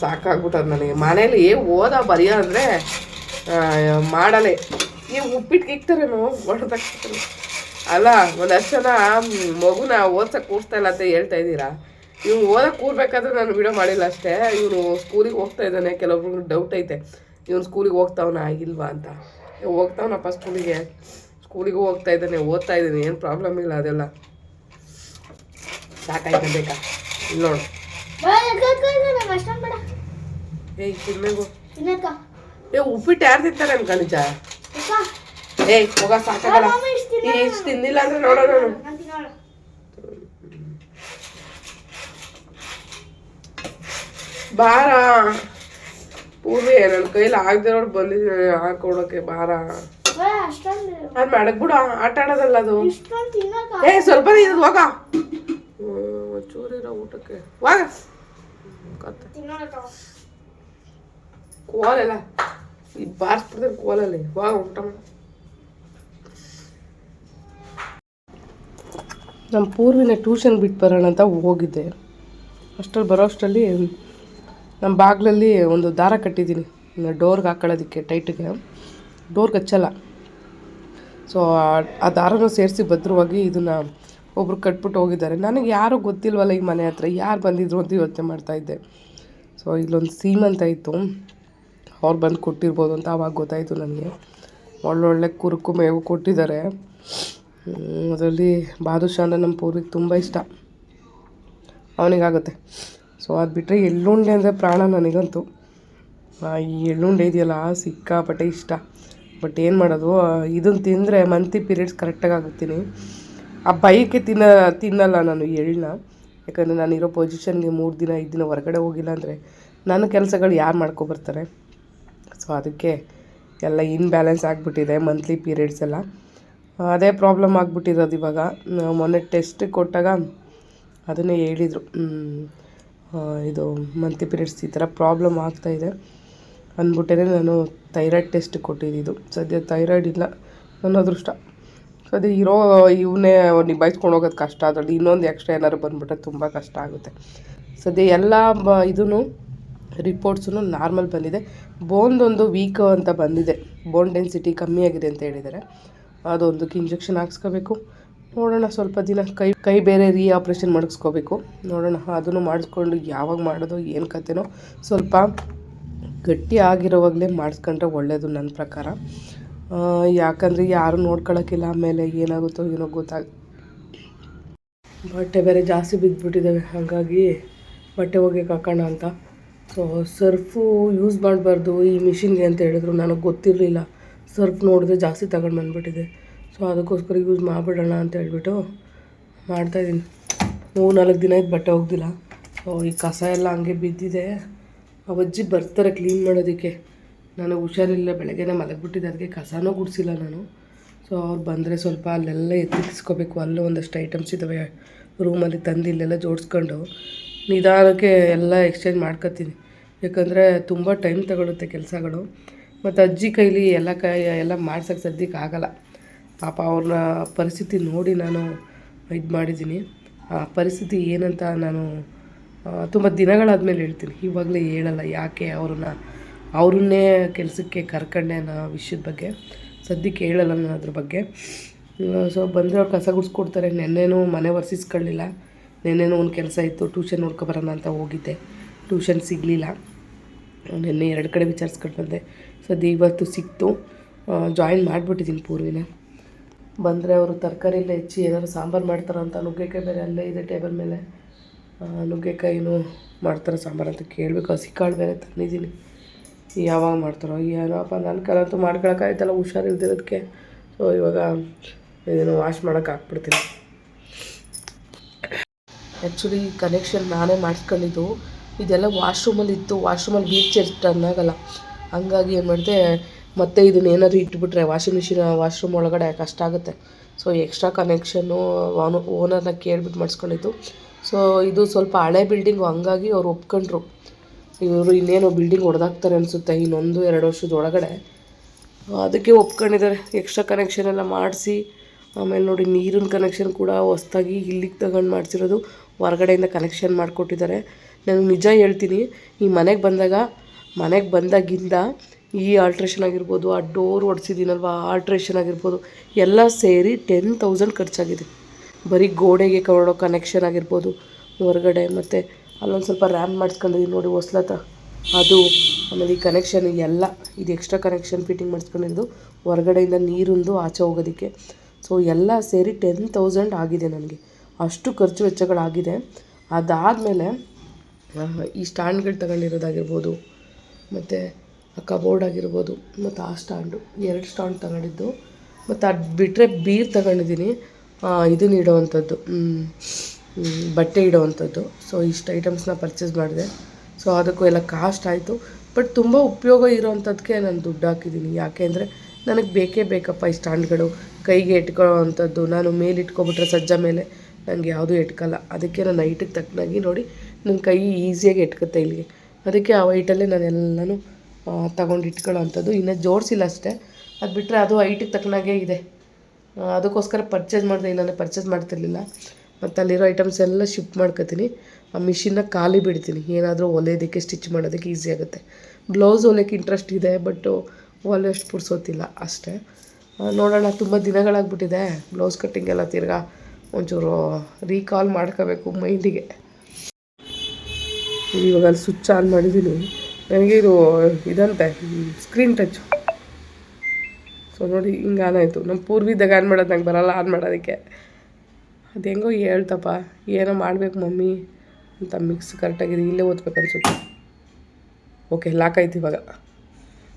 ಸಾಕಾಗ್ಬಿಟ್ಟದು ನನಗೆ. ಮನೇಲಿ ಓದ ಬರೆಯೋ ಅಂದರೆ ಮಾಡಲೇ ನೀವು ಉಪ್ಪಿಟ್ಟು ಇಕ್ತಾರೇನು ಹೊಡೆದಾಕ್ತಾರೆ ಅಲ್ಲ ಒಂದಷ್ಟು ಜನ ಮಗುನ ಓದ್ಸಕ್ಕೆ ಕೂರ್ಸ್ತಾ ಇಲ್ಲ ಅಂತ ಹೇಳ್ತಾ ಇದ್ದೀರಾ? ಇವ್ನು ಓದಕ್ಕೆ ಕೂರ್ಬೇಕಾದ್ರೆ ನಾನು ವಿಡಿಯೋ ಮಾಡಿಲ್ಲ ಅಷ್ಟೇ. ಇವನು ಸ್ಕೂಲಿಗೆ ಹೋಗ್ತಾ ಇದ್ದಾನೆ. ಕೆಲವೊಬ್ರಿಗೆ ಡೌಟ್ ಐತೆ. ಇವನು ಸ್ಕೂಲಿಗೆ ಹೋಗ್ತಾವನ ಆಗಿಲ್ವಾ ಅಂತ. ಹೋಗ್ತಾವನಪ್ಪ ಸ್ಕೂಲಿಗೆ ಸ್ಕೂಲಿಗೂ ಹೋಗ್ತಾ ಇದ್ದಾನೆ ಓದ್ತಾ ಇದ್ದಾನೆ ಏನು ಪ್ರಾಬ್ಲಮ್ ಇಲ್ಲ ಅದೆಲ್ಲ. ಸಾಕಾಯ್ತು ಬೇಕಾ? ಇಲ್ಲ ನೋಡು. ಏಯ್ ತಿನ್ಬೇಕು ಏ ಉಪ್ಪಿಟ್ಟು ಯಾರು ತಿಂತಾರೆ ಅನ್ಕ ನಿಜ? ಏಯ್ ಹೋಗ ಸಾಕಾಗಲ್ಲ. ಇಷ್ಟ್ ತಿಂದಿಲ್ಲ ಅಂದ್ರೆ ನೋಡೋಣ. ಬಾರ. ಪೂರ್ವಿ ನನ್ನ ಕೈಲಿ ಆಗದಿರೋರು ಬಂದಿದ್ದೀನಿ ಹಾಕೊಡೋಕೆ ಬಾರ ಅದು ಮಾಡಕ್ ಬಿಡು ಆಟ ಆಡೋದಲ್ಲ ಅದು. ಏ ಸ್ವಲ್ಪ ಇದು ಹೋಗ. ಚೂರಿರೋ ಊಟಕ್ಕೆ. ಹೋಗ. ಕೋಲೆಲ್ಲ. ಈ ಬಾರಿಸ್ಬಿಡ್ತಾರೆ ಕೋಲಲ್ಲಿ. ಹೋಗ ಊಟ ಮಾಡು. ನಮ್ಮ ಪೂರ್ವಿನ ಟ್ಯೂಷನ್ ಬಿಟ್ಟು ಬರೋಣ ಅಂತ ಹೋಗಿದ್ದೆ. ಅಷ್ಟರಲ್ಲಿ ಬರೋ ಅಷ್ಟರಲ್ಲಿ ನಮ್ಮ ಬಾಗಿಲಲ್ಲಿ ಒಂದು ದಾರ ಕಟ್ಟಿದ್ದೀನಿ. ಡೋರ್ಗೆ ಹಾಕೊಳ್ಳೋದಕ್ಕೆ ಟೈಟಿಗೆ. ಡೋರ್ಗೆ ಹಚ್ಚಲ್ಲ ಸೊ ಆ ದಾರನ ಸೇರಿಸಿ ಭದ್ರವಾಗಿ ಇದನ್ನು ಒಬ್ಬರು ಕಟ್ಬಿಟ್ಟು ಹೋಗಿದ್ದಾರೆ. ನನಗೆ ಯಾರೂ ಗೊತ್ತಿಲ್ವಲ್ಲ ಈ ಮನೆ ಹತ್ರ. ಯಾರು ಬಂದಿದ್ರು ಅಂತ ಯೋಚನೆ ಮಾಡ್ತಾಯಿದ್ದೆ ಸೊ ಇಲ್ಲೊಂದು ಸೀಮಂತ ಇತ್ತು. ಅವ್ರು ಬಂದು ಕೊಟ್ಟಿರ್ಬೋದು ಅಂತ ಅವಾಗ ಗೊತ್ತಾಯಿತು ನನಗೆ. ಒಳ್ಳೊಳ್ಳೆ ಕುರುಕು ಮೇವು ಕೊಟ್ಟಿದ್ದಾರೆ. ಅದರಲ್ಲಿ ಬಾದುಷಾ ಅಂದರೆ ನಮ್ಮ ಪೂರ್ವಿಗೆ ತುಂಬ ಇಷ್ಟ. ಅವನಿಗಾಗುತ್ತೆ. ಸೊ ಅದು ಬಿಟ್ಟರೆ ಎಳ್ಳುಂಡೆ ಅಂದರೆ ಪ್ರಾಣ ನನಗಂತೂ. ಈ ಎಳ್ಳುಂಡೆ ಇದೆಯಲ್ಲ, ಸಿಕ್ಕಾಪಟ್ಟೆ ಇಷ್ಟ. ಬಟ್ ಏನು ಮಾಡೋದು ಇದನ್ನು ತಿಂದರೆ ಮಂತ್ಲಿ ಪೀರಿಯಡ್ಸ್ ಕರೆಕ್ಟಾಗಿ ಆಗುತ್ತೀನಿ. ಆ ಬೈಕೆ ತಿನ್ನ, ತಿನ್ನಲ್ಲ ನಾನು ಎಳ್ಳನ್ನ ಯಾಕಂದರೆ ನಾನಿರೋ ಪೊಸಿಷನ್ಗೆ ಮೂರು ದಿನ, ಐದು ದಿನ ಹೊರಗಡೆ ಹೋಗಿಲ್ಲ ಅಂದರೆ ನನ್ನ ಕೆಲಸಗಳು ಯಾರು ಮಾಡ್ಕೊಬರ್ತಾರೆ ಸೊ ಅದಕ್ಕೆ ಎಲ್ಲ ಇನ್ಬ್ಯಾಲೆನ್ಸ್ ಆಗಿಬಿಟ್ಟಿದೆ ಮಂತ್ಲಿ ಪೀರಿಯಡ್ಸ್ ಎಲ್ಲ. ಅದೇ ಪ್ರಾಬ್ಲಮ್ ಆಗಿಬಿಟ್ಟಿರೋದು ಇವಾಗ. ಮೊನ್ನೆ ಟೆಸ್ಟ್ ಕೊಟ್ಟಾಗ ಅದನ್ನೇ ಹೇಳಿದರು. ಇದು ಮಂತ್ಲಿ ಪೀರಿಯಡ್ಸ್ ಈ ಥರ ಪ್ರಾಬ್ಲಮ್ ಆಗ್ತಾಯಿದೆ ಅಂದ್ಬಿಟ್ಟೇ ನಾನು ಥೈರಾಯ್ಡ್ ಟೆಸ್ಟ್ ಕೊಟ್ಟಿದ್ದು. ಸದ್ಯ ಥೈರಾಯ್ಡ್ ಇಲ್ಲ, ನನ್ನ ಅದೃಷ್ಟ. ಸೊ ಅದೇ ಇರೋ ಇವನ್ನೇ ನಿಭಾಯಿಸ್ಕೊಂಡು ಹೋಗೋದು ಕಷ್ಟ, ಅದರಲ್ಲಿ ಇನ್ನೊಂದು ಎಕ್ಸ್ಟ್ರಾ ಏನಾದ್ರು ಬಂದ್ಬಿಟ್ರೆ ತುಂಬ ಕಷ್ಟ ಆಗುತ್ತೆ. ಸದ್ಯ ಎಲ್ಲ ಬ ಇದೂ ರಿಪೋರ್ಟ್ಸು ನಾರ್ಮಲ್ ಬಂದಿದೆ. ಬೋನ್ದೊಂದು ವೀಕ್ ಅಂತ ಬಂದಿದೆ. ಬೋನ್ ಡೆನ್ಸಿಟಿ ಕಮ್ಮಿ ಆಗಿದೆ ಅಂತ ಹೇಳಿದ್ದಾರೆ ಅದೊಂದಕ್ಕೆ ಇಂಜೆಕ್ಷನ್ ಹಾಕ್ಸ್ಕೋಬೇಕು. ನೋಡೋಣ ಸ್ವಲ್ಪ ದಿನ ಕೈ ಕೈ ಬೇರೆ ರೀ ಆಪ್ರೇಷನ್ ಮಾಡಿಸ್ಕೋಬೇಕು. ನೋಡೋಣ ಅದನ್ನು ಮಾಡಿಸ್ಕೊಂಡು ಯಾವಾಗ ಮಾಡೋದು, ಏನು ಕತೆನೋ ಸ್ವಲ್ಪ ಗಟ್ಟಿ ಆಗಿರೋವಾಗಲೇ ಮಾಡಿಸ್ಕೊಂಡ್ರೆ ಒಳ್ಳೆಯದು ನನ್ನ ಪ್ರಕಾರ. ಯಾಕಂದರೆ ಯಾರು ನೋಡ್ಕೊಳಕ್ಕಿಲ್ಲ, ಆಮೇಲೆ ಏನಾಗುತ್ತೋ ಏನೋ ಗೊತ್ತಾಗ, ಬಟ್ಟೆ ಬೇರೆ ಜಾಸ್ತಿ ಬಿದ್ದುಬಿಟ್ಟಿದ್ದಾವೆ ಹಾಗಾಗಿ ಬಟ್ಟೆ ಹೋಗಿ ಹಾಕೋಣ ಅಂತ. ಸೊ ಸರ್ಫು ಯೂಸ್ ಮಾಡಬಾರ್ದು ಈ ಮಿಷಿನ್ಗೆ ಅಂತ ಹೇಳಿದ್ರು, ನನಗೆ ಗೊತ್ತಿರಲಿಲ್ಲ. ಸರ್ಫ್ ನೋಡಿದ್ರೆ ಜಾಸ್ತಿ ತಗೊಂಡು ಬಂದುಬಿಟ್ಟಿದೆ. ಸೊ ಅದಕ್ಕೋಸ್ಕರ ಯೂಸ್ ಮಾಡಿಬಿಡೋಣ ಅಂತ ಹೇಳ್ಬಿಟ್ಟು ಮಾಡ್ತಾಯಿದ್ದೀನಿ. ಮೂರು ನಾಲ್ಕು ದಿನ ಆಯ್ತು ಬಟ್ಟೆ ಹೋಗ್ದಿಲ್ಲ ಸೊ ಈ ಕಸ ಎಲ್ಲ ಹಂಗೆ ಬಿದ್ದಿದೆ. ಅವಜ್ಜಿ ಬರ್ತಾರೆ ಕ್ಲೀನ್ ಮಾಡೋದಕ್ಕೆ. ನನಗೆ ಹುಷಾರಿಲ್ಲ, ಬೆಳಗ್ಗೆನೇ ಮಲಗಿಬಿಟ್ಟಿದ್ದೆ. ಅದಕ್ಕೆ ಕಸನೂ ಗುಡಿಸಿಲ್ಲ ನಾನು. ಸೊ ಅವ್ರು ಬಂದರೆ ಸ್ವಲ್ಪ ಅಲ್ಲೆಲ್ಲ ಎತ್ತಿಸ್ಕೋಬೇಕು. ಅಲ್ಲೂ ಒಂದಷ್ಟು ಐಟಮ್ಸ್ ಇದ್ದಾವೆ ರೂಮಲ್ಲಿ ತಂದು ಇಲ್ಲೆಲ್ಲ ಜೋಡಿಸ್ಕೊಂಡು ನಿಧಾನಕ್ಕೆ ಎಲ್ಲ ಎಕ್ಸ್ಚೇಂಜ್ ಮಾಡ್ಕೊತೀನಿ. ಯಾಕಂದರೆ ತುಂಬ ಟೈಮ್ ತಗೊಳುತ್ತೆ ಕೆಲಸಗಳು. ಮತ್ತು ಅಜ್ಜಿ ಕೈಲಿ ಎಲ್ಲ ಕೈ ಎಲ್ಲ ಮಾಡ್ಸೋಕ್ಕೆ ಸದ್ಯಕ್ಕೆ ಆಗಲ್ಲ. ಪಾಪ ಅವ್ರನ್ನ ಪರಿಸ್ಥಿತಿ ನೋಡಿ ನಾನು ಇದು ಮಾಡಿದ್ದೀನಿ. ಆ ಪರಿಸ್ಥಿತಿ ಏನಂತ ನಾನು ತುಂಬ ದಿನಗಳಾದಮೇಲೆ ಹೇಳ್ತೀನಿ. ಇವಾಗಲೇ ಹೇಳಲ್ಲ ಯಾಕೆ ಅವ್ರನ್ನ, ಅವ್ರನ್ನೇ ಕೆಲಸಕ್ಕೆ ಕರ್ಕೊಂಡೆ ಅನ್ನೋ ವಿಷಯದ ಬಗ್ಗೆ. ಸದ್ಯಕ್ಕೆ ಹೇಳಲ್ಲ ನಾನು ಅದ್ರ ಬಗ್ಗೆ. ಸೊ ಬಂದರೆ ಅವ್ರು ಕಸ ಗುಡಿಸ್ಕೊಡ್ತಾರೆ. ನೆನ್ನೆನೂ ಮನೆ ಒರೆಸಿಸ್ಕೊಳ್ಳಿಲ್ಲ ನೆನ್ನೆನೂ ಒಂದು ಕೆಲಸ ಇತ್ತು. ಟ್ಯೂಷನ್ ನೋಡ್ಕೊಬರೋಣ ಅಂತ ಹೋಗಿದ್ದೆ. ಟ್ಯೂಷನ್ ಸಿಗಲಿಲ್ಲ. ನೆನ್ನೆ ಎರಡು ಕಡೆ ವಿಚಾರಿಸ್ಕೊಂಡು ಬಂದೆ. ಸದ್ಯ ಇವತ್ತು ಸಿಕ್ತು. ಜಾಯಿನ್ ಮಾಡಿಬಿಟ್ಟಿದ್ದೀನಿ ಪೂರ್ವಿನ. ಬಂದರೆ ಅವರು ತರಕಾರಿ ಎಲ್ಲ ಹೆಚ್ಚಿ ಏನಾದ್ರು ಸಾಂಬಾರು ಮಾಡ್ತಾರೋ ಅಂತ ನುಗ್ಗೆಕಾಯಿ ಬೇರೆ ಅಲ್ಲೇ ಇದೆ ಟೇಬಲ್ ಮೇಲೆ. ನುಗ್ಗೆಕಾಯಿನೂ ಮಾಡ್ತಾರೆ ಸಾಂಬಾರು ಅಂತ ಕೇಳಬೇಕು. ಹಸಿಕಾಳು ಬೇರೆ ತಂದಿದ್ದೀನಿ. ಯಾವಾಗ ಮಾಡ್ತಾರೋ, ಏನೋಪ್ಪ ನನ್ನ ಕಾಲಂತೂ ಮಾಡ್ಕೊಳಕ್ಕಾಯ್ತಲ್ಲ ಹುಷಾರಿಲ್ದಿರೋದಕ್ಕೆ ಸೊ ಇವಾಗ ಇದನ್ನು ವಾಶ್ ಮಾಡೋಕೆ ಹಾಕ್ಬಿಡ್ತೀನಿ ಆ್ಯಕ್ಚುಲಿ ಕನೆಕ್ಷನ್ ನಾನೇ ಮಾಡಿಸ್ಕೊಂಡಿದ್ದು. ಇದೆಲ್ಲ ವಾಶ್ರೂಮಲ್ಲಿ ಇತ್ತು. ವಾಶ್ರೂಮಲ್ಲಿ ಬೀಚ್ ಟರ್ನ್ ಆಗೋಲ್ಲ ಹಂಗಾಗಿ ಏನು ಮಾಡಿದೆ ಮತ್ತೆ ಇದನ್ನ ಏನಾದ್ರು ಇಟ್ಬಿಟ್ರೆ ವಾಷಿಂಗ್ ಮಿಷಿನ್ ವಾಶ್ರೂಮ್ ಒಳಗಡೆ ಕಷ್ಟ ಆಗುತ್ತೆ. ಸೊ ಎಕ್ಸ್ಟ್ರಾ ಕನೆಕ್ಷನ್ನು ಓನರ್ನ ಕೇಳ್ಬಿಟ್ಟು ಮಾಡಿಸ್ಕೊಂಡಿದ್ದು. ಸೊ ಇದು ಸ್ವಲ್ಪ ಹಳೆ ಬಿಲ್ಡಿಂಗು ಹಂಗಾಗಿ ಅವ್ರು ಒಪ್ಕೊಂಡ್ರು. ಇವರು ಇನ್ನೇನು ಬಿಲ್ಡಿಂಗ್ ಹೊಡೆದಾಕ್ತಾರೆ ಅನಿಸುತ್ತೆ, ಇನ್ನೊಂದು ಎರಡು ವರ್ಷದ ಒಳಗಡೆ ಅದಕ್ಕೆ ಒಪ್ಕೊಂಡಿದ್ದಾರೆ. ಎಕ್ಸ್ಟ್ರಾ ಕನೆಕ್ಷನ್ ಎಲ್ಲ ಮಾಡಿಸಿ, ಆಮೇಲೆ ನೋಡಿ ನೀರಿನ ಕನೆಕ್ಷನ್ ಕೂಡ ಹೊಸ್ದಾಗಿ ಇಲ್ಲಿಗೆ ತಗೊಂಡು ಮಾಡಿಸಿರೋದು. ಹೊರಗಡೆಯಿಂದ ಕನೆಕ್ಷನ್ ಮಾಡಿಕೊಟ್ಟಿದ್ದಾರೆ. ನಾನು ನಿಜ ಹೇಳ್ತೀನಿ, ಈ ಮನೆಗೆ ಬಂದಾಗ, ಮನೆಗೆ ಬಂದಾಗಿಂದ ಈ ಆಲ್ಟ್ರೇಷನ್ ಆಗಿರ್ಬೋದು, ಆ ಡೋರ್ ಒಡ್ಸಿದ್ದೀನಲ್ವ ಆ ಆಲ್ಟ್ರೇಷನ್ ಆಗಿರ್ಬೋದು, ಎಲ್ಲ ಸೇರಿ ಟೆನ್ ತೌಸಂಡ್ ಖರ್ಚಾಗಿದೆ. ಬರೀ ಗೋಡೆಗೆ ಕೊಡೋ ಕನೆಕ್ಷನ್ ಆಗಿರ್ಬೋದು, ಹೊರಗಡೆ ಮತ್ತು ಅಲ್ಲೊಂದು ಸ್ವಲ್ಪ ರ್ಯಾಮ್ ಮಾಡಿಸ್ಕೊಂಡಿದ್ದೀನಿ ನೋಡಿ ಹೊಸ್ಲತ್ತ ಅದು, ಆಮೇಲೆ ಈ ಕನೆಕ್ಷನ್ ಎಲ್ಲ, ಇದು ಎಕ್ಸ್ಟ್ರಾ ಕನೆಕ್ಷನ್ ಫಿಟ್ಟಿಂಗ್ ಮಾಡಿಸ್ಕೊಂಡಿದ್ದು ಹೊರಗಡೆಯಿಂದ ನೀರಿಂದು ಆಚೆ ಹೋಗೋದಕ್ಕೆ. ಸೊ ಎಲ್ಲ ಸೇರಿ ಟೆನ್ ತೌಸಂಡ್ ಆಗಿದೆ ನನಗೆ. ಅಷ್ಟು ಖರ್ಚು ವೆಚ್ಚಗಳಾಗಿದೆ. ಅದಾದಮೇಲೆ ಈ ಸ್ಟ್ಯಾಂಡ್ಗಳು ತಗೊಂಡಿರೋದಾಗಿರ್ಬೋದು, ಮತ್ತು ಕಬೋರ್ಡ್ ಆಗಿರ್ಬೋದು ಮತ್ತು ಆ ಸ್ಟ್ಯಾಂಡು ಎರಡು ಸ್ಟ್ಯಾಂಡ್ ತಗೊಂಡಿದ್ದು. ಮತ್ತು ಅದು ಬಿಟ್ಟರೆ ಬೀರ್ ತಗೊಂಡಿದ್ದೀನಿ. ಇದು ಮ್, ಬಟ್ಟೆ ಇಡೋವಂಥದ್ದು. ಸೊ ಇಷ್ಟು ಐಟಮ್ಸ್ನ ಪರ್ಚೇಸ್ ಮಾಡಿದೆ. ಸೊ ಅದಕ್ಕೂ ಎಲ್ಲ ಕಾಸ್ಟ್ ಆಯಿತು. ಬಟ್ ತುಂಬ ಉಪಯೋಗ ಇರೋವಂಥದ್ದಕ್ಕೆ ನಾನು ದುಡ್ಡು ಹಾಕಿದ್ದೀನಿ. ಯಾಕೆ ಅಂದರೆ ನನಗೆ ಬೇಕೇ ಬೇಕಪ್ಪ ಈ ಸ್ಟ್ಯಾಂಡ್ಗಳು. ಕೈಗೆ ಇಟ್ಕೊಳ್ಳೋವಂಥದ್ದು ನಾನು ಮೇಲೆ ಇಟ್ಕೊಬಿಟ್ರೆ ಸಜ್ಜ ಮೇಲೆ. ನನಗೆ ಯಾವುದೂ ಎಟ್ಕಲ್ಲ ಅದಕ್ಕೆ ನಾನು ಹೈಟಿಗೆ ತಕ್ಕನಾಗಿ ನೋಡಿ ನನ್ನ ಕೈ ಈಸಿಯಾಗಿ ಎಟ್ಕುತ್ತೆ ಇಲ್ಲಿಗೆ. ಅದಕ್ಕೆ ಆ ವೈಟಲ್ಲೇ ನಾನು ಎಲ್ಲನೂ ತಗೊಂಡು ಇಟ್ಕೊಳ್ಳೋ ಅಂಥದ್ದು ಇನ್ನೂ ಜೋಡಿಸಿಲ್ಲ ಅಷ್ಟೇ. ಅದು ಬಿಟ್ಟರೆ ಅದು ಐಟಿಗೆ ತಕ್ಕನಾಗೇ ಇದೆ. ಅದಕ್ಕೋಸ್ಕರ ಪರ್ಚೇಸ್ ಮಾಡಿದೆ ಇಲ್ಲಾಂದರೆ ಪರ್ಚೇಸ್ ಮಾಡ್ತಿರ್ಲಿಲ್ಲ. ಮತ್ತು ಅಲ್ಲಿರೋ ಐಟಮ್ಸ್ ಎಲ್ಲ ಶಿಫ್ಟ್ ಮಾಡ್ಕೊತೀನಿ. ಆ ಮಿಷಿನ್ನ ಖಾಲಿ ಬಿಡ್ತೀನಿ. ಏನಾದರೂ ಹೊಲೆಯೋದಕ್ಕೆ ಸ್ಟಿಚ್ ಮಾಡೋದಕ್ಕೆ ಈಸಿ ಆಗುತ್ತೆ. ಬ್ಲೌಸ್ ಹೊಲಿಯೋಕ್ಕೆ ಇಂಟ್ರೆಸ್ಟ್ ಇದೆ ಬಟ್ಟು ಹೊಲಿಯೋಷ್ಟು ಪುರ್ಸೋತಿಲ್ಲ ಅಷ್ಟೇ. ನೋಡೋಣ, ತುಂಬ ದಿನಗಳಾಗ್ಬಿಟ್ಟಿದೆ. ಬ್ಲೌಸ್ ಕಟ್ಟಿಂಗ್ ಎಲ್ಲ ತಿರ್ಗಾ ಒಂಚೂರು ರೀಕಾಲ್ ಮಾಡ್ಕೋಬೇಕು ಮೈಂಡಿಗೆ ಇವಾಗ ಅಲ್ಲಿ ಸ್ವಿಚ್ ಆನ್ ಮಾಡಿದ್ದೀನಿ ನನಗೆ ಇದು ಇದಂತೆ ಸ್ಕ್ರೀನ್ ಟಚ್ ಸೊ ನೋಡಿ, ಹಿಂಗೆ ಆನ್ ಆಯಿತು. ನಮ್ಮ ಪೂರ್ವಿದಾಗ ಆನ್ ಮಾಡೋದು ನಂಗೆ ಬರಲ್ಲ ಆನ್ ಮಾಡೋದಕ್ಕೆ. ಅದು ಹೆಂಗೋ ಹೇಳ್ತಪ್ಪ, ಏನೋ ಮಾಡಬೇಕು ಮಮ್ಮಿ ಅಂತ ಮಿಕ್ಸ್ ಕರೆಕ್ಟಾಗಿದೆ ಇಲ್ಲೇ ಓದ್ಬೇಕು ಅನ್ಸುತ್ತೆ. ಓಕೆ ಲಾಕ್ ಆಯ್ತು ಇವಾಗ.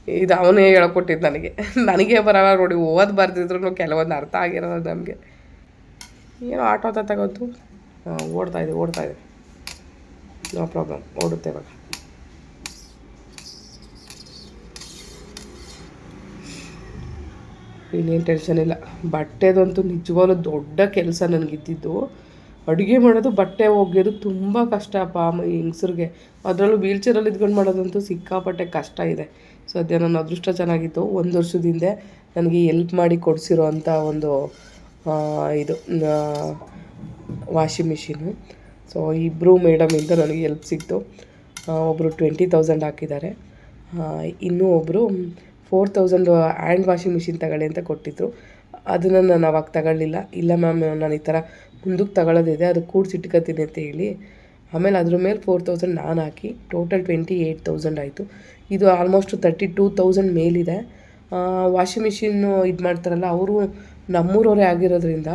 ಇದು ಅವನೇ ಹೇಳ್ಕೊಟ್ಟಿದ್ದು ನನಗೆ. ನನಗೆ ಬರಲ್ಲ ನೋಡಿ, ಓದ್ ಬರ್ತಿದ್ರು ಕೆಲವೊಂದು ಅರ್ಥ ಆಗಿರೋದು ನಮಗೆ. ಏನೋ ಆಟೋ ತಗೊತು. ಹಾಂ ಓಡ್ತಾಯಿದೆ ಇದೆ, ಓಡ್ತಾ ನೋ ಪ್ರಾಬ್ಲಮ್ ಓಡುತ್ತೆ ಇವಾಗ. ಇನ್ನೇನು ಟೆನ್ಷನ್ ಇಲ್ಲ. ಬಟ್ಟೆದಂತೂ ನಿಜವಾಗ್ಲೂ ದೊಡ್ಡ ಕೆಲಸ ನನಗಿದ್ದಿದ್ದು. ಅಡುಗೆ ಮಾಡೋದು ಬಟ್ಟೆ ಒಗೆಯೋದು ತುಂಬ ಕಷ್ಟ ಅಪ್ಪ ಹೆಂಗಸ್ರಿಗೆ. ಅದರಲ್ಲೂ ವೀಲ್ಚೇರಲ್ಲಿ ಇದ್ಕೊಂಡು ಮಾಡೋದಂತೂ ಸಿಕ್ಕಾಪಟ್ಟೆ ಕಷ್ಟ ಇದೆ. ಸದ್ಯ ನನ್ನ ಅದೃಷ್ಟ ಚೆನ್ನಾಗಿತ್ತು. ಒಂದು ವರ್ಷದ ಹಿಂದೆ ನನಗೆ ಎಲ್ಪ್ ಮಾಡಿ ಕೊಡಿಸಿರೋ ಅಂಥ ಒಂದು ಇದು ವಾಷಿಂಗ್ ಮಿಷಿನು ಸೊ ಇಬ್ಬರು ಮೇಡಮಿಂದ ನನಗೆ ಎಲ್ಪ್ ಸಿಕ್ತು. ಒಬ್ಬರು ಟ್ವೆಂಟಿ ತೌಸಂಡ್ ಹಾಕಿದ್ದಾರೆ. ಇನ್ನೂ ಒಬ್ಬರು four thousand hand washing machine ತಗೊಳ್ಳಿ ಅಂತ ಕೊಟ್ಟಿದ್ರು. ಅದನ್ನು ನಾನು ಅವಾಗ ತಗೊಳ್ಳಿಲ್ಲ. ಇಲ್ಲ ಮ್ಯಾಮ್, ನಾನು ಈ ಥರ ಮುಂದಕ್ಕೆ ತಗೊಳ್ಳೋದಿದೆ ಅದು ಕೂಡಿಸಿಟ್ಕೋತೀನಿ ಅಂತ ಹೇಳಿ. ಆಮೇಲೆ ಅದ್ರ ಮೇಲೆ ಫೋರ್ ತೌಸಂಡ್ ನಾನು ಹಾಕಿ ಟೋಟಲ್ ಟ್ವೆಂಟಿ ಏಯ್ಟ್ ತೌಸಂಡ್ ಆಯಿತು. ಇದು ಆಲ್ಮೋಸ್ಟ್ ತರ್ಟಿ ಟೂ ತೌಸಂಡ್ ಮೇಲಿದೆ ವಾಷಿಂಗ್ ಮಿಷಿನ್ನು ಇದು ಮಾಡ್ತಾರಲ್ಲ, ಅವರು ನಮ್ಮೂರವರೇ ಆಗಿರೋದ್ರಿಂದ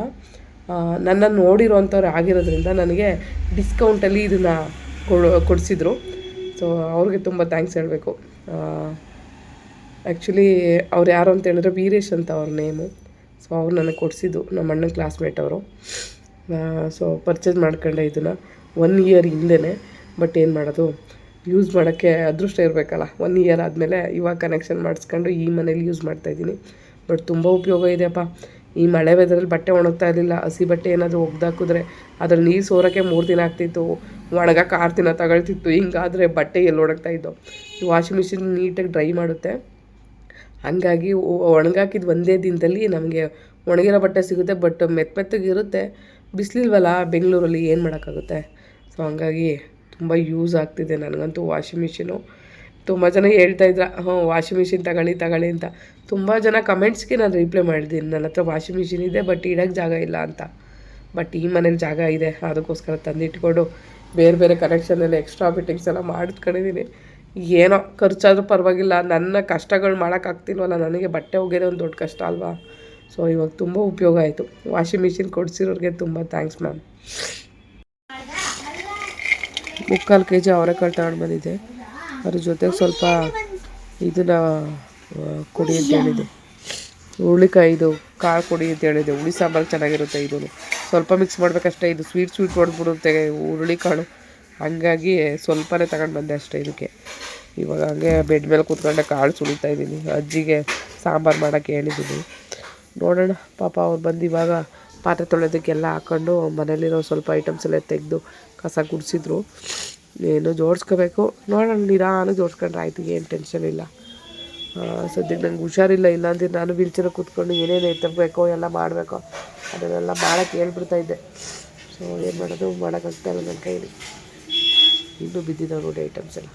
ನನ್ನನ್ನು ನೋಡಿರೋವಂಥವ್ರು ಆಗಿರೋದ್ರಿಂದ ನನಗೆ ಡಿಸ್ಕೌಂಟಲ್ಲಿ ಇದನ್ನು ಕೊಡು, ಕೊಡಿಸಿದ್ರು. ಸೊ ಅವ್ರಿಗೆ ತುಂಬ ಥ್ಯಾಂಕ್ಸ್ ಹೇಳಬೇಕು. ಆ್ಯಕ್ಚುಲಿ ಅವ್ರು ಯಾರು ಅಂತ ಹೇಳಿದ್ರೆ ವೀರೇಶ್ ಅಂತ ಅವ್ರ ನೇಮು ಸೊ ಅವ್ರು ನನಗೆ ಕೊಡಿಸಿದ್ದು ನಮ್ಮ ಅಣ್ಣನ ಕ್ಲಾಸ್ಮೇಟ್ ಅವರು. ಸೊ ಪರ್ಚೇಸ್ ಮಾಡ್ಕೊಂಡೆ ಇದನ್ನು ಒನ್ ಇಯರ್ ಹಿಂದೆನೇ. ಬಟ್ ಏನು ಮಾಡೋದು? ಯೂಸ್ ಮಾಡೋಕ್ಕೆ ಅದೃಷ್ಟ ಇರಬೇಕಲ್ಲ. ಒನ್ ಇಯರ್ ಆದಮೇಲೆ ಇವಾಗ ಕನೆಕ್ಷನ್ ಮಾಡಿಸ್ಕೊಂಡು ಈ ಮನೇಲಿ ಯೂಸ್ ಮಾಡ್ತಾಯಿದ್ದೀನಿ ಬಟ್ ತುಂಬ ಉಪಯೋಗ ಇದೆಯಪ್ಪ. ಈ ಮಳೆ ವೆದರಲ್ಲಿ ಬಟ್ಟೆ ಒಣಗ್ತಾ ಇರಲಿಲ್ಲ, ಹಸಿ ಬಟ್ಟೆ ಏನಾದರೂ ಒಗ್ದಾಕಿದ್ರೆ ಅದ್ರಲ್ಲಿ ನೀರು ಸೋರೋಕ್ಕೆ ಮೂರು ದಿನ ಆಗ್ತಿತ್ತು. ಒಣಗಕ್ಕೆ ಆರು ದಿನ ತಗೊಳ್ತಿತ್ತು. ಹಿಂಗಾದರೆ ಬಟ್ಟೆ ಎಲ್ಲಿ ಒಣಗ್ತಾ ಇದ್ದೋ? ವಾಷಿಂಗ್ ಮಿಷಿನ್ ನೀಟಾಗಿ ಡ್ರೈ ಮಾಡುತ್ತೆ. ಹಂಗಾಗಿ ಒಣಗಾಕಿದ ಒಂದೇ ದಿನದಲ್ಲಿ ನಮಗೆ ಒಣಗಿರೋ ಬಟ್ಟೆ ಸಿಗುತ್ತೆ ಬಟ್ ಮೆತ್ತ ಮೆತ್ತಗಿರುತ್ತೆ ಬಿಸಿಲಿಲ್ವಲ್ಲ, ಬೆಂಗಳೂರಲ್ಲಿ ಏನು ಮಾಡೋಕ್ಕಾಗುತ್ತೆ? ಸೊ ಹಂಗಾಗಿ ತುಂಬ ಯೂಸ್ ಆಗ್ತಿದೆ ನನಗಂತೂ ವಾಷಿಂಗ್ ಮಿಷಿನು ತುಂಬ ಜನ ಹೇಳ್ತಾ ಇದ್ರ, ಹ್ಞೂ ವಾಷಿಂಗ್ ಮಿಷಿನ್ ತಗೊಳ್ಳಿ ತಗೊಳ್ಳಿ ಅಂತ. ತುಂಬ ಜನ ಕಮೆಂಟ್ಸ್ಗೆ ನಾನು ರಿಪ್ಲೈ ಮಾಡಿದ್ದೀನಿ ನನ್ನ ಹತ್ರ ವಾಷಿಂಗ್ ಮಿಷಿನ್ ಇದೆ ಬಟ್ ಇಡೋಕ್ಕೆ ಜಾಗ ಇಲ್ಲ ಅಂತ. ಬಟ್ ಈ ಮನೇಲಿ ಜಾಗ ಇದೆ, ಅದಕ್ಕೋಸ್ಕರ ತಂದಿಟ್ಕೊಂಡು ಬೇರೆ ಬೇರೆ ಕನೆಕ್ಷನಲ್ಲಿ ಎಕ್ಸ್ಟ್ರಾ ಫಿಟ್ಟಿಂಗ್ಸ್ ಎಲ್ಲ ಮಾಡಿಟ್ಕೊಂಡಿದ್ದೀನಿ ಏನೋ ಖರ್ಚಾದರೂ ಪರವಾಗಿಲ್ಲ. ನನ್ನ ಕಷ್ಟಗಳು ಮಾಡೋಕ್ಕಾಗ್ತಿಲ್ವಲ್ಲ ನನಗೆ ಬಟ್ಟೆ ಒಗೆಯೋದೇ ಒಂದು ದೊಡ್ಡ ಕಷ್ಟ ಅಲ್ವಾ? ಸೊ ಇವಾಗ ತುಂಬ ಉಪಯೋಗ ಆಯಿತು. ವಾಷಿಂಗ್ ಮಿಷಿನ್ ಕೊಡಿಸಿರೋರಿಗೆ ತುಂಬ ಥ್ಯಾಂಕ್ಸ್ ಮ್ಯಾಮ್ ಮುಕ್ಕಾಲು ಕೆ ಜಿ ಅವರೆಕಾಳು ತಗೊಂಡು ಬಂದಿದ್ದೆ. ಅದ್ರ ಜೊತೆಗೆ ಸ್ವಲ್ಪ ಇದನ್ನು ಕೊಡಿ ಅಂತ ಹೇಳಿದೆ ಹುರುಳಿಕಾಯಿ ಇದು, ಕಾಳು ಕೊಡಿ ಅಂತ ಹೇಳಿದೆ ಹುಳಿ ಸಾಂಬಾರು ಚೆನ್ನಾಗಿರುತ್ತೆ ಇದು ಸ್ವಲ್ಪ ಮಿಕ್ಸ್ ಮಾಡಬೇಕಷ್ಟೇ. ಇದು ಸ್ವೀಟ್ ಸ್ವೀಟ್ ಹೊಡೆದ್ಬಿಡುತ್ತೆ ಹುರುಳಿಕಾಳು. ಹಂಗಾಗಿ ಸ್ವಲ್ಪನೇ ತಗೊಂಡು ಬಂದೆ ಅಷ್ಟೇ ಇದಕ್ಕೆ. ಇವಾಗ ಹಂಗೆ ಬೆಡ್ ಮೇಲೆ ಕೂತ್ಕೊಂಡೆ ಕಾಳು ಸುಳಿತಾ ಇದ್ದೀನಿ. ಅಜ್ಜಿಗೆ ಸಾಂಬಾರು ಮಾಡೋಕ್ಕೆ ಹೇಳಿದ್ದೀನಿ. ನೋಡೋಣ, ಪಾಪ ಅವ್ರು ಬಂದು ಇವಾಗ ಪಾತ್ರೆ ತೊಳೆಯೋದಕ್ಕೆಲ್ಲ ಹಾಕ್ಕೊಂಡು ಮನೇಲಿರೋ ಸ್ವಲ್ಪ ಐಟಮ್ಸ್ ಎಲ್ಲ ತೆಗೆದು ಕಸ ಗುಡಿಸಿದ್ರು. ಏನು ಜೋಡಿಸ್ಕೋಬೇಕು? ನೋಡೋಣ, ನಿಧಾನ ಜೋಡಿಸ್ಕೊಂಡ್ರೆ ಆಯ್ತು, ಏನು ಟೆನ್ಷನ್ ಇಲ್ಲ. ಸದ್ಯಕ್ಕೆ ನಂಗೆ ಹುಷಾರಿಲ್ಲ, ಇಲ್ಲಾಂದ್ರೆ ನಾನು ವಿಲ್ಚರ ಕೂತ್ಕೊಂಡು ಏನೇನು ಎತ್ತಬೇಕೋ ಎಲ್ಲ ಮಾಡಬೇಕೋ, ಅದನ್ನೆಲ್ಲ ಮಾಡೋಕ್ಕೆ ಹೇಳ್ಬಿಡ್ತಾ ಇದ್ದೆ. ಸೊ ಏನು ಮಾಡೋದು? ಮಾಡೋಕ್ಕಾಗ್ತಾ ಇಲ್ಲ ನನ್ನ ಕೈಲಿ. ಇನ್ನೂ ಬಿದ್ದಿದ್ದಾವೆ ನೋಡಿ ಐಟಮ್ಸ್ ಎಲ್ಲ.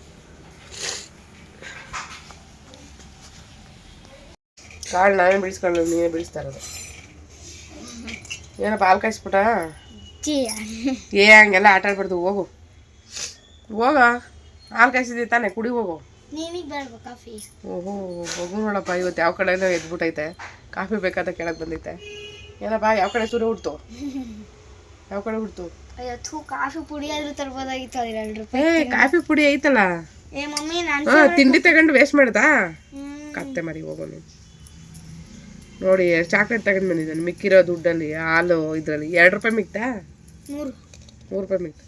ಕಾಳು ನಾವೇ ಬಿಡಿಸ್ಕೊಂಡು ನೀವೇ ಬಿಡಿಸ್ತಾ ಇರೋದು. ಏನಪ್ಪ ಹಾಲು ಕಾಯಿಸ್ಬಿಟ್ಟ? ಏ ಹಂಗೆಲ್ಲ ಆಟ ಆಡ್ಬಾರ್ದು ಹೋಗು. ಹೋಗ. ಹಾಲು ಕಾಯಿಸಿದ್ದೆ ತಾನೆ ಕುಡಿ ಹೋಗು. ಓಹೋ ಹೋಗು ನೋಡಪ್ಪ ಇವತ್ತು ಯಾವ ಕಡೆನೋ ಎದ್ಬಿಟ್ಟೈತೆ. ಕಾಫಿ ಬೇಕಾದ ಕೆಳಗೆ ಬಂದೈತೆ ಏನಪ್ಪ ಯಾವ ಕಡೆ ಸೂರ್ಯ ಹುಡ್ತು? ಯಾವ ಕಡೆ ಹುಡ್ತು? ಅಯ್ಯೋ ಕಾಫಿ ಪುಡಿ ಆದ್ರೂ ತರ್ಬೋದಾಗಿತ್ತು ಅದು ಎರಡು ಏ ಕಾಫಿ ಪುಡಿ ಐತಲ್ಲ? ಏ ಮಮ್ಮಿ ನಾನು ಹಾ ತಿಂಡಿ ತಗೊಂಡು ವೇಸ್ಟ್ ಮಾಡ್ದಾ? ಕತ್ತೆ ಮರಿ ಹೋಗೋ ನೀನು. ನೋಡಿ ಚಾಕ್ಲೇಟ್ ತಗೊಂಡು ಬಂದಿದ್ದಾನೆ. ಮಿಕ್ಕಿರೋ ದುಡ್ಡಲ್ಲಿ ಹಾಲು ಇದರಲ್ಲಿ. ಎರಡು ರೂಪಾಯಿ ಮಿಕ್ತಾ? ಮೂರು. ಮೂರು ರೂಪಾಯಿ ಮಿಕ್ತ.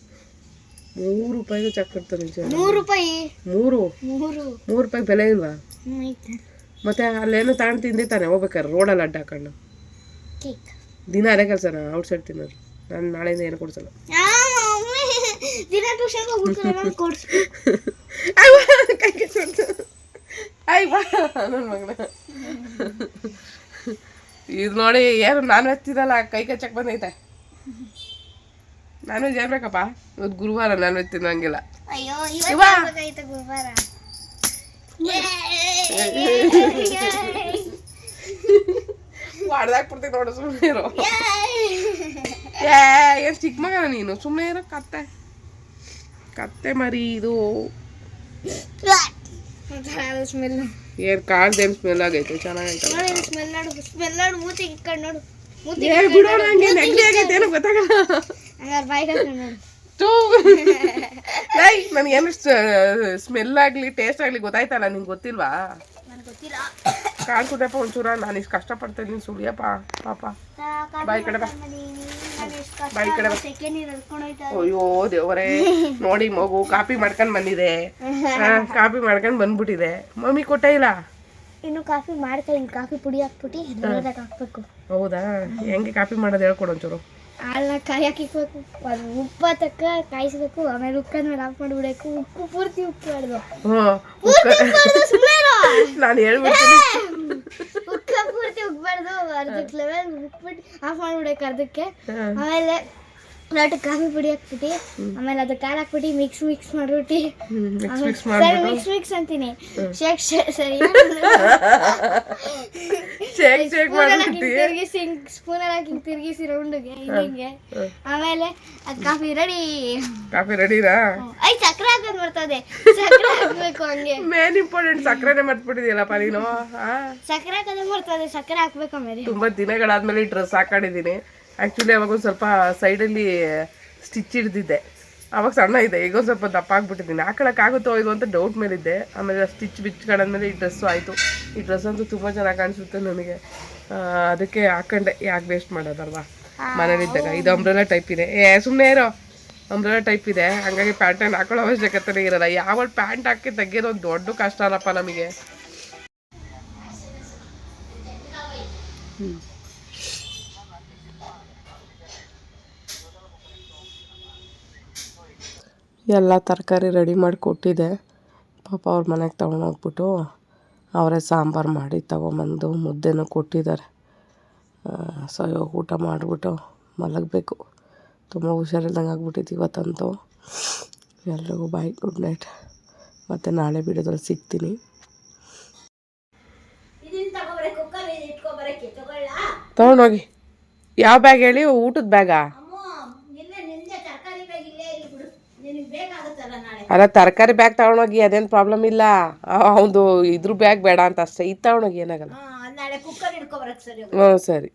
ಮೂರು ರೂಪಾಯಿಗೂ ಚಾಕ್ಲೇಟ್ ತಂದಿದ್ದೆ ಮೂರು ರೂಪಾಯಿ? ಮೂರು? ಮೂರು. ಮೂರು ರೂಪಾಯಿ ಬೆಲೆ ಇಲ್ವಾ? ಮತ್ತೆ ಅಲ್ಲೇನೋ ತಗೊಂಡು ತಿಂದೆ ತಾನೆ ಹೋಗ್ಬೇಕಾರೆ ರೋಡಲ್ಲಿ ಅಡ್ಡ ಹಾಕೊಂಡು. ದಿನ ಅದೇ ಕೆಲಸನ? ಔಟ್ಸೈಡ್ ತಿನ್ನೋದು. ನಾನು ನಾಳೆಯಿಂದ ಏನು ಕೊಡ್ಸಲ್ಲ. ನನ್ನ ಮಗನ. ಇದು ನೋಡಿ ಏನು ನಾನು ಎತ್ತಿದಲ್ಲ ಕೈ ಕಚ್ಚಕ್ ಬಂದೈತೆ. ನಾನು ವೆಜ್ ಏನ್ಬೇಕಪ್ಪ ಇವತ್ತು ಗುರುವಾರ? ನಾನ್ ವೆಜ್ ತಿನ್ನಂಗಿಲ್ಲ ಅಯ್ಯೋ ಗುರುವಾರ ಹೊಡ್ದಾಕ್ಬಿಡ್ತೀನಿ ನೋಡು ಸುಮ್ಮನೆ ಇರೋ. ಏ ಏನು ಚಿಕ್ಕ ಮಗನ ನೀನು ಸುಮ್ಮನೆ ಇರೋ ಕತ್ತೆ. ಕತ್ತೆ ಮರಿ ಇದು. ಸ್ಮೆಲ್ ಏನು ಕಾಳ್ದೇನು ಸ್ಮೆಲ್ ಆಗೈತೆ ಚೆನ್ನಾಗೈತೆ ಸ್ಮೆಲ್ ನೋಡು ಸ್ಮೆಲ್ ನೋಡು. ಮೂತಿ ಇಟ್ಕೊಂಡು ನೋಡು. ಮೂತಿ ಏ ನೆಗಡಿ ಆಗೈತೆ ಏನೋ ಗೊತ್ತಾಗಲ್ಲ. ಹಂಗಾರೆ ಬಾಯಿ ಹಾಕೊಂಡು ನೋಡು. ಟೂ ಲೈ ನನಗೇನು ಸ್ಮೆಲ್ ಆಗಲಿ ಟೇಸ್ಟ್ ಆಗಲಿ ಗೊತ್ತಾಯ್ತಲ್ಲ ನಿಂಗೆ ಗೊತ್ತಿಲ್ವಾ? ನನಗೆ ಗೊತ್ತಿಲ್ಲ. ಕಾಣ್ಸುದಪ್ಪ ಒಂಚೂರ ನಾನು ಇಷ್ಟು ಕಷ್ಟಪಡ್ತಿದ್ದೀನಿ ಸುಳಿಯಪ್ಪ ಪಾಪ. ಬಾಯಿ ಕಡೆ ಬಾ. ಬಾ ಈ ಕಡೆ ಬಾ. ಅಯ್ಯೋ ದೇವರೇ ನೋಡಿ ಮಗು ಕಾಪಿ ಮಾಡ್ಕೊಂಡ್ ಬಂದಿದೆ. ಕಾಪಿ ಮಾಡ್ಕೊಂಡ್ ಬಂದ್ಬಿಟ್ಟಿದೆ. ಮಮ್ಮಿ ಕೊಟ್ಟೇ ಇಲ್ಲ? ಇನ್ನು ಕಾಫಿ ಮಾಡ್ತಾ ಕಾಫಿ ಪುಡಿ ಹಾಕ್ಬಿಟ್ಟು ಹಾಕ್ಬೇಕು. ಹೌದಾ? ಹೆಂಗೆ ಕಾಪಿ ಮಾಡೋದು ಹೇಳ್ಕೊಡು ಒಂಚೂರು. ಹಾಲನ್ನ ಕಾಯಿ ಹಾಕಿಕ್ಬೇಕು ಅದು ಉಪ್ಪು ತಕ್ಕ ಕಾಯಿಸ್ಬೇಕು ಆಮೇಲೆ ಉಕ್ಕದ್ಮೇಲೆ ಆಫ್ ಮಾಡ್ಬಿಡಬೇಕು. ಉಪ್ಪು ಪೂರ್ತಿ ಉಪ್ಪು ಹಿಡ್ದು ನಾನು ಹೇಳ್ಬಿಡ್ತೀನಿ. ಉಕ್ಕ ಪೂರ್ತಿ ಉಗ್ಬಾರ್ದು ಅರ್ಧಕ್ಕೆ ಲೆವೆಲ್ ಉಕ್ಬಿಟ್ಟು ಆಫ್ ಮಾಡ್ಬಿಡ್ಬೇಕು ಅರ್ಧಕ್ಕೆ. ಆಮೇಲೆ ಲೋಟಕ್ಕೆ ಕಾಫಿ ಪುಡಿ ಹಾಕ್ಬಿಟ್ಟು ಆಮೇಲೆ ಅದು ಖಾರ ಹಾಕ್ಬಿಟ್ಟು ಮಿಕ್ಸ್ ಮಿಕ್ಸ್ ಮಾಡ್ಬಿಟ್ಟು. ಸರಿ ಮಿಕ್ಸ್ ಮಿಕ್ಸ್ ಅಂತೀನಿ. ಶೇಕ್ ಸರಿ. ಶೇಕ್ ಶೇಕ್ ಮಾಡ್ಬಿಟ್ಟು. ತಿರ್ಗಿಸಿ ಸ್ಪೂನಲ್ಲಿ ಹಾಕಿ ತಿರುಗಿಸಿ ರೌಂಡ್ಗೆ ಹಿಂಗೆ. ಆಮೇಲೆ ಅದು ಕಾಫಿ ರೆಡಿ. ಕಾಫಿ ರೆಡಿರಾ ಐ ಸಕ್ಕರೆ ಹಾಕೋದು ಬರ್ತದೆ ಸಕ್ಕರೆ ಹಾಕ್ಬೇಕು ಹಂಗೆ. ಮೇನ್ ಇಂಪಾರ್ಟೆಂಟ್ ಸಕ್ಕರೆನೆ ಮರ್ತ್ಬಿಟ್ಟಿದ್ಯಲ್ಲಪ್ಪ ನೀನು? ಸಕ್ಕರೆ ಹಾಕೋದು ಬರ್ತದೆ ಸಕ್ಕರೆ ಹಾಕ್ಬೇಕು ಆಮೇಲೆ. ತುಂಬಾ ದಿನಗಳಾದ್ಮೇಲೆ ಡ್ರೆಸ್ ಹಾಕೊಂಡಿದ್ದೀನಿ. ಆ್ಯಕ್ಚುಲಿ ಅವಾಗ ಒಂದು ಸ್ವಲ್ಪ ಸೈಡಲ್ಲಿ ಸ್ಟಿಚ್ ಹಿಡ್ದಿದ್ದೆ. ಅವಾಗ ಸಣ್ಣ ಇದೆ ಈಗ ಒಂದು ಸ್ವಲ್ಪ ದಪ್ಪ ಆಗ್ಬಿಟ್ಟಿದ್ದೀನಿ. ಹಾಕೊಳ್ಳೋಕ್ಕಾಗುತ್ತೋ ಇದು ಅಂತ ಡೌಟ್ ಮೇಲಿದ್ದೆ. ಆಮೇಲೆ ಸ್ಟಿಚ್ ಬಿಚ್ಕೊಂಡಾದ್ಮೇಲೆ ಈ ಡ್ರೆಸ್ಸು ಆಯಿತು. ಈ ಡ್ರೆಸ್ ಅಂತೂ ತುಂಬ ಚೆನ್ನಾಗಿ ಕಾಣಿಸುತ್ತೆ ನನಗೆ. ಅದಕ್ಕೆ ಹಾಕೊಂಡೆ. ಯಾಕೆ ವೇಸ್ಟ್ ಮಾಡೋದಲ್ವಾ? ಮನೇಲಿದ್ದಾಗ. ಇದು ಅಂಬ್ರೆಲಾ ಟೈಪ್ ಇದೆ. ಏ ಸುಮ್ಮನೆ ಇರೋ. ಅಂಬ್ರೆಲಾ ಟೈಪ್ ಇದೆ. ಹಾಗಾಗಿ ಪ್ಯಾಂಟನ್ನು ಹಾಕೊಳ್ಳೋ ಅವಶ್ಯಕತೆನೇ ಇರೋಲ್ಲ. ಯಾವ ಪ್ಯಾಂಟ್ ಹಾಕಿ ತೆಗಿಯೋದು ಒಂದು ದೊಡ್ಡ ಕಷ್ಟ ಅಲ್ಲಪ್ಪ ನಮಗೆ. ಎಲ್ಲ ತರಕಾರಿ ರೆಡಿ ಮಾಡಿ ಕೊಟ್ಟಿದ್ದೆ. ಪಾಪ ಅವ್ರ ಮನೆಗೆ ತೊಗೊಂಡೋಗ್ಬಿಟ್ಟು ಅವರೇ ಸಾಂಬಾರು ಮಾಡಿ ತಗೊಂಬಂದು ಮುದ್ದೆನೂ ಕೊಟ್ಟಿದ್ದಾರೆ. ಸೊ ಇವಾಗ ಊಟ ಮಾಡಿಬಿಟ್ಟು ಮಲಗಬೇಕು. ತುಂಬ ಹುಷಾರಿಲ್ದಂಗೆ ಆಗ್ಬಿಟ್ಟಿತ್ತು ಇವತ್ತಂತೂ. ಎಲ್ರಿಗೂ ಬಾಯ್ ಗುಡ್ ನೈಟ್. ಮತ್ತು ನಾಳೆ ಬಿಡೋದ್ರಲ್ಲಿ ಸಿಗ್ತೀನಿ. ತೊಗೊಂಡೋಗಿ ಯಾವ ಬ್ಯಾಗ್ ಹೇಳಿ? ಊಟದ ಬ್ಯಾಗಾ? ಅಲ್ಲ ತರಕಾರಿ ಬ್ಯಾಗ್ ತಗೊಂಡೋಗಿ ಅದೇನು ಪ್ರಾಬ್ಲಮ್ ಇಲ್ಲ. ಅವ್ನು ಇದ್ರ ಬ್ಯಾಗ್ ಬೇಡ ಅಂತ ಅಷ್ಟೇ. ಇದು ತಗೊಂಡೋಗಿ ಏನಾಗಲ್ಲ. ನಾಳೆ ಕುಕ್ಕರ್ ಹಿಡ್ಕೊಬರಕ್ ಸರಿ ಹ್ಞೂ ಸರಿ.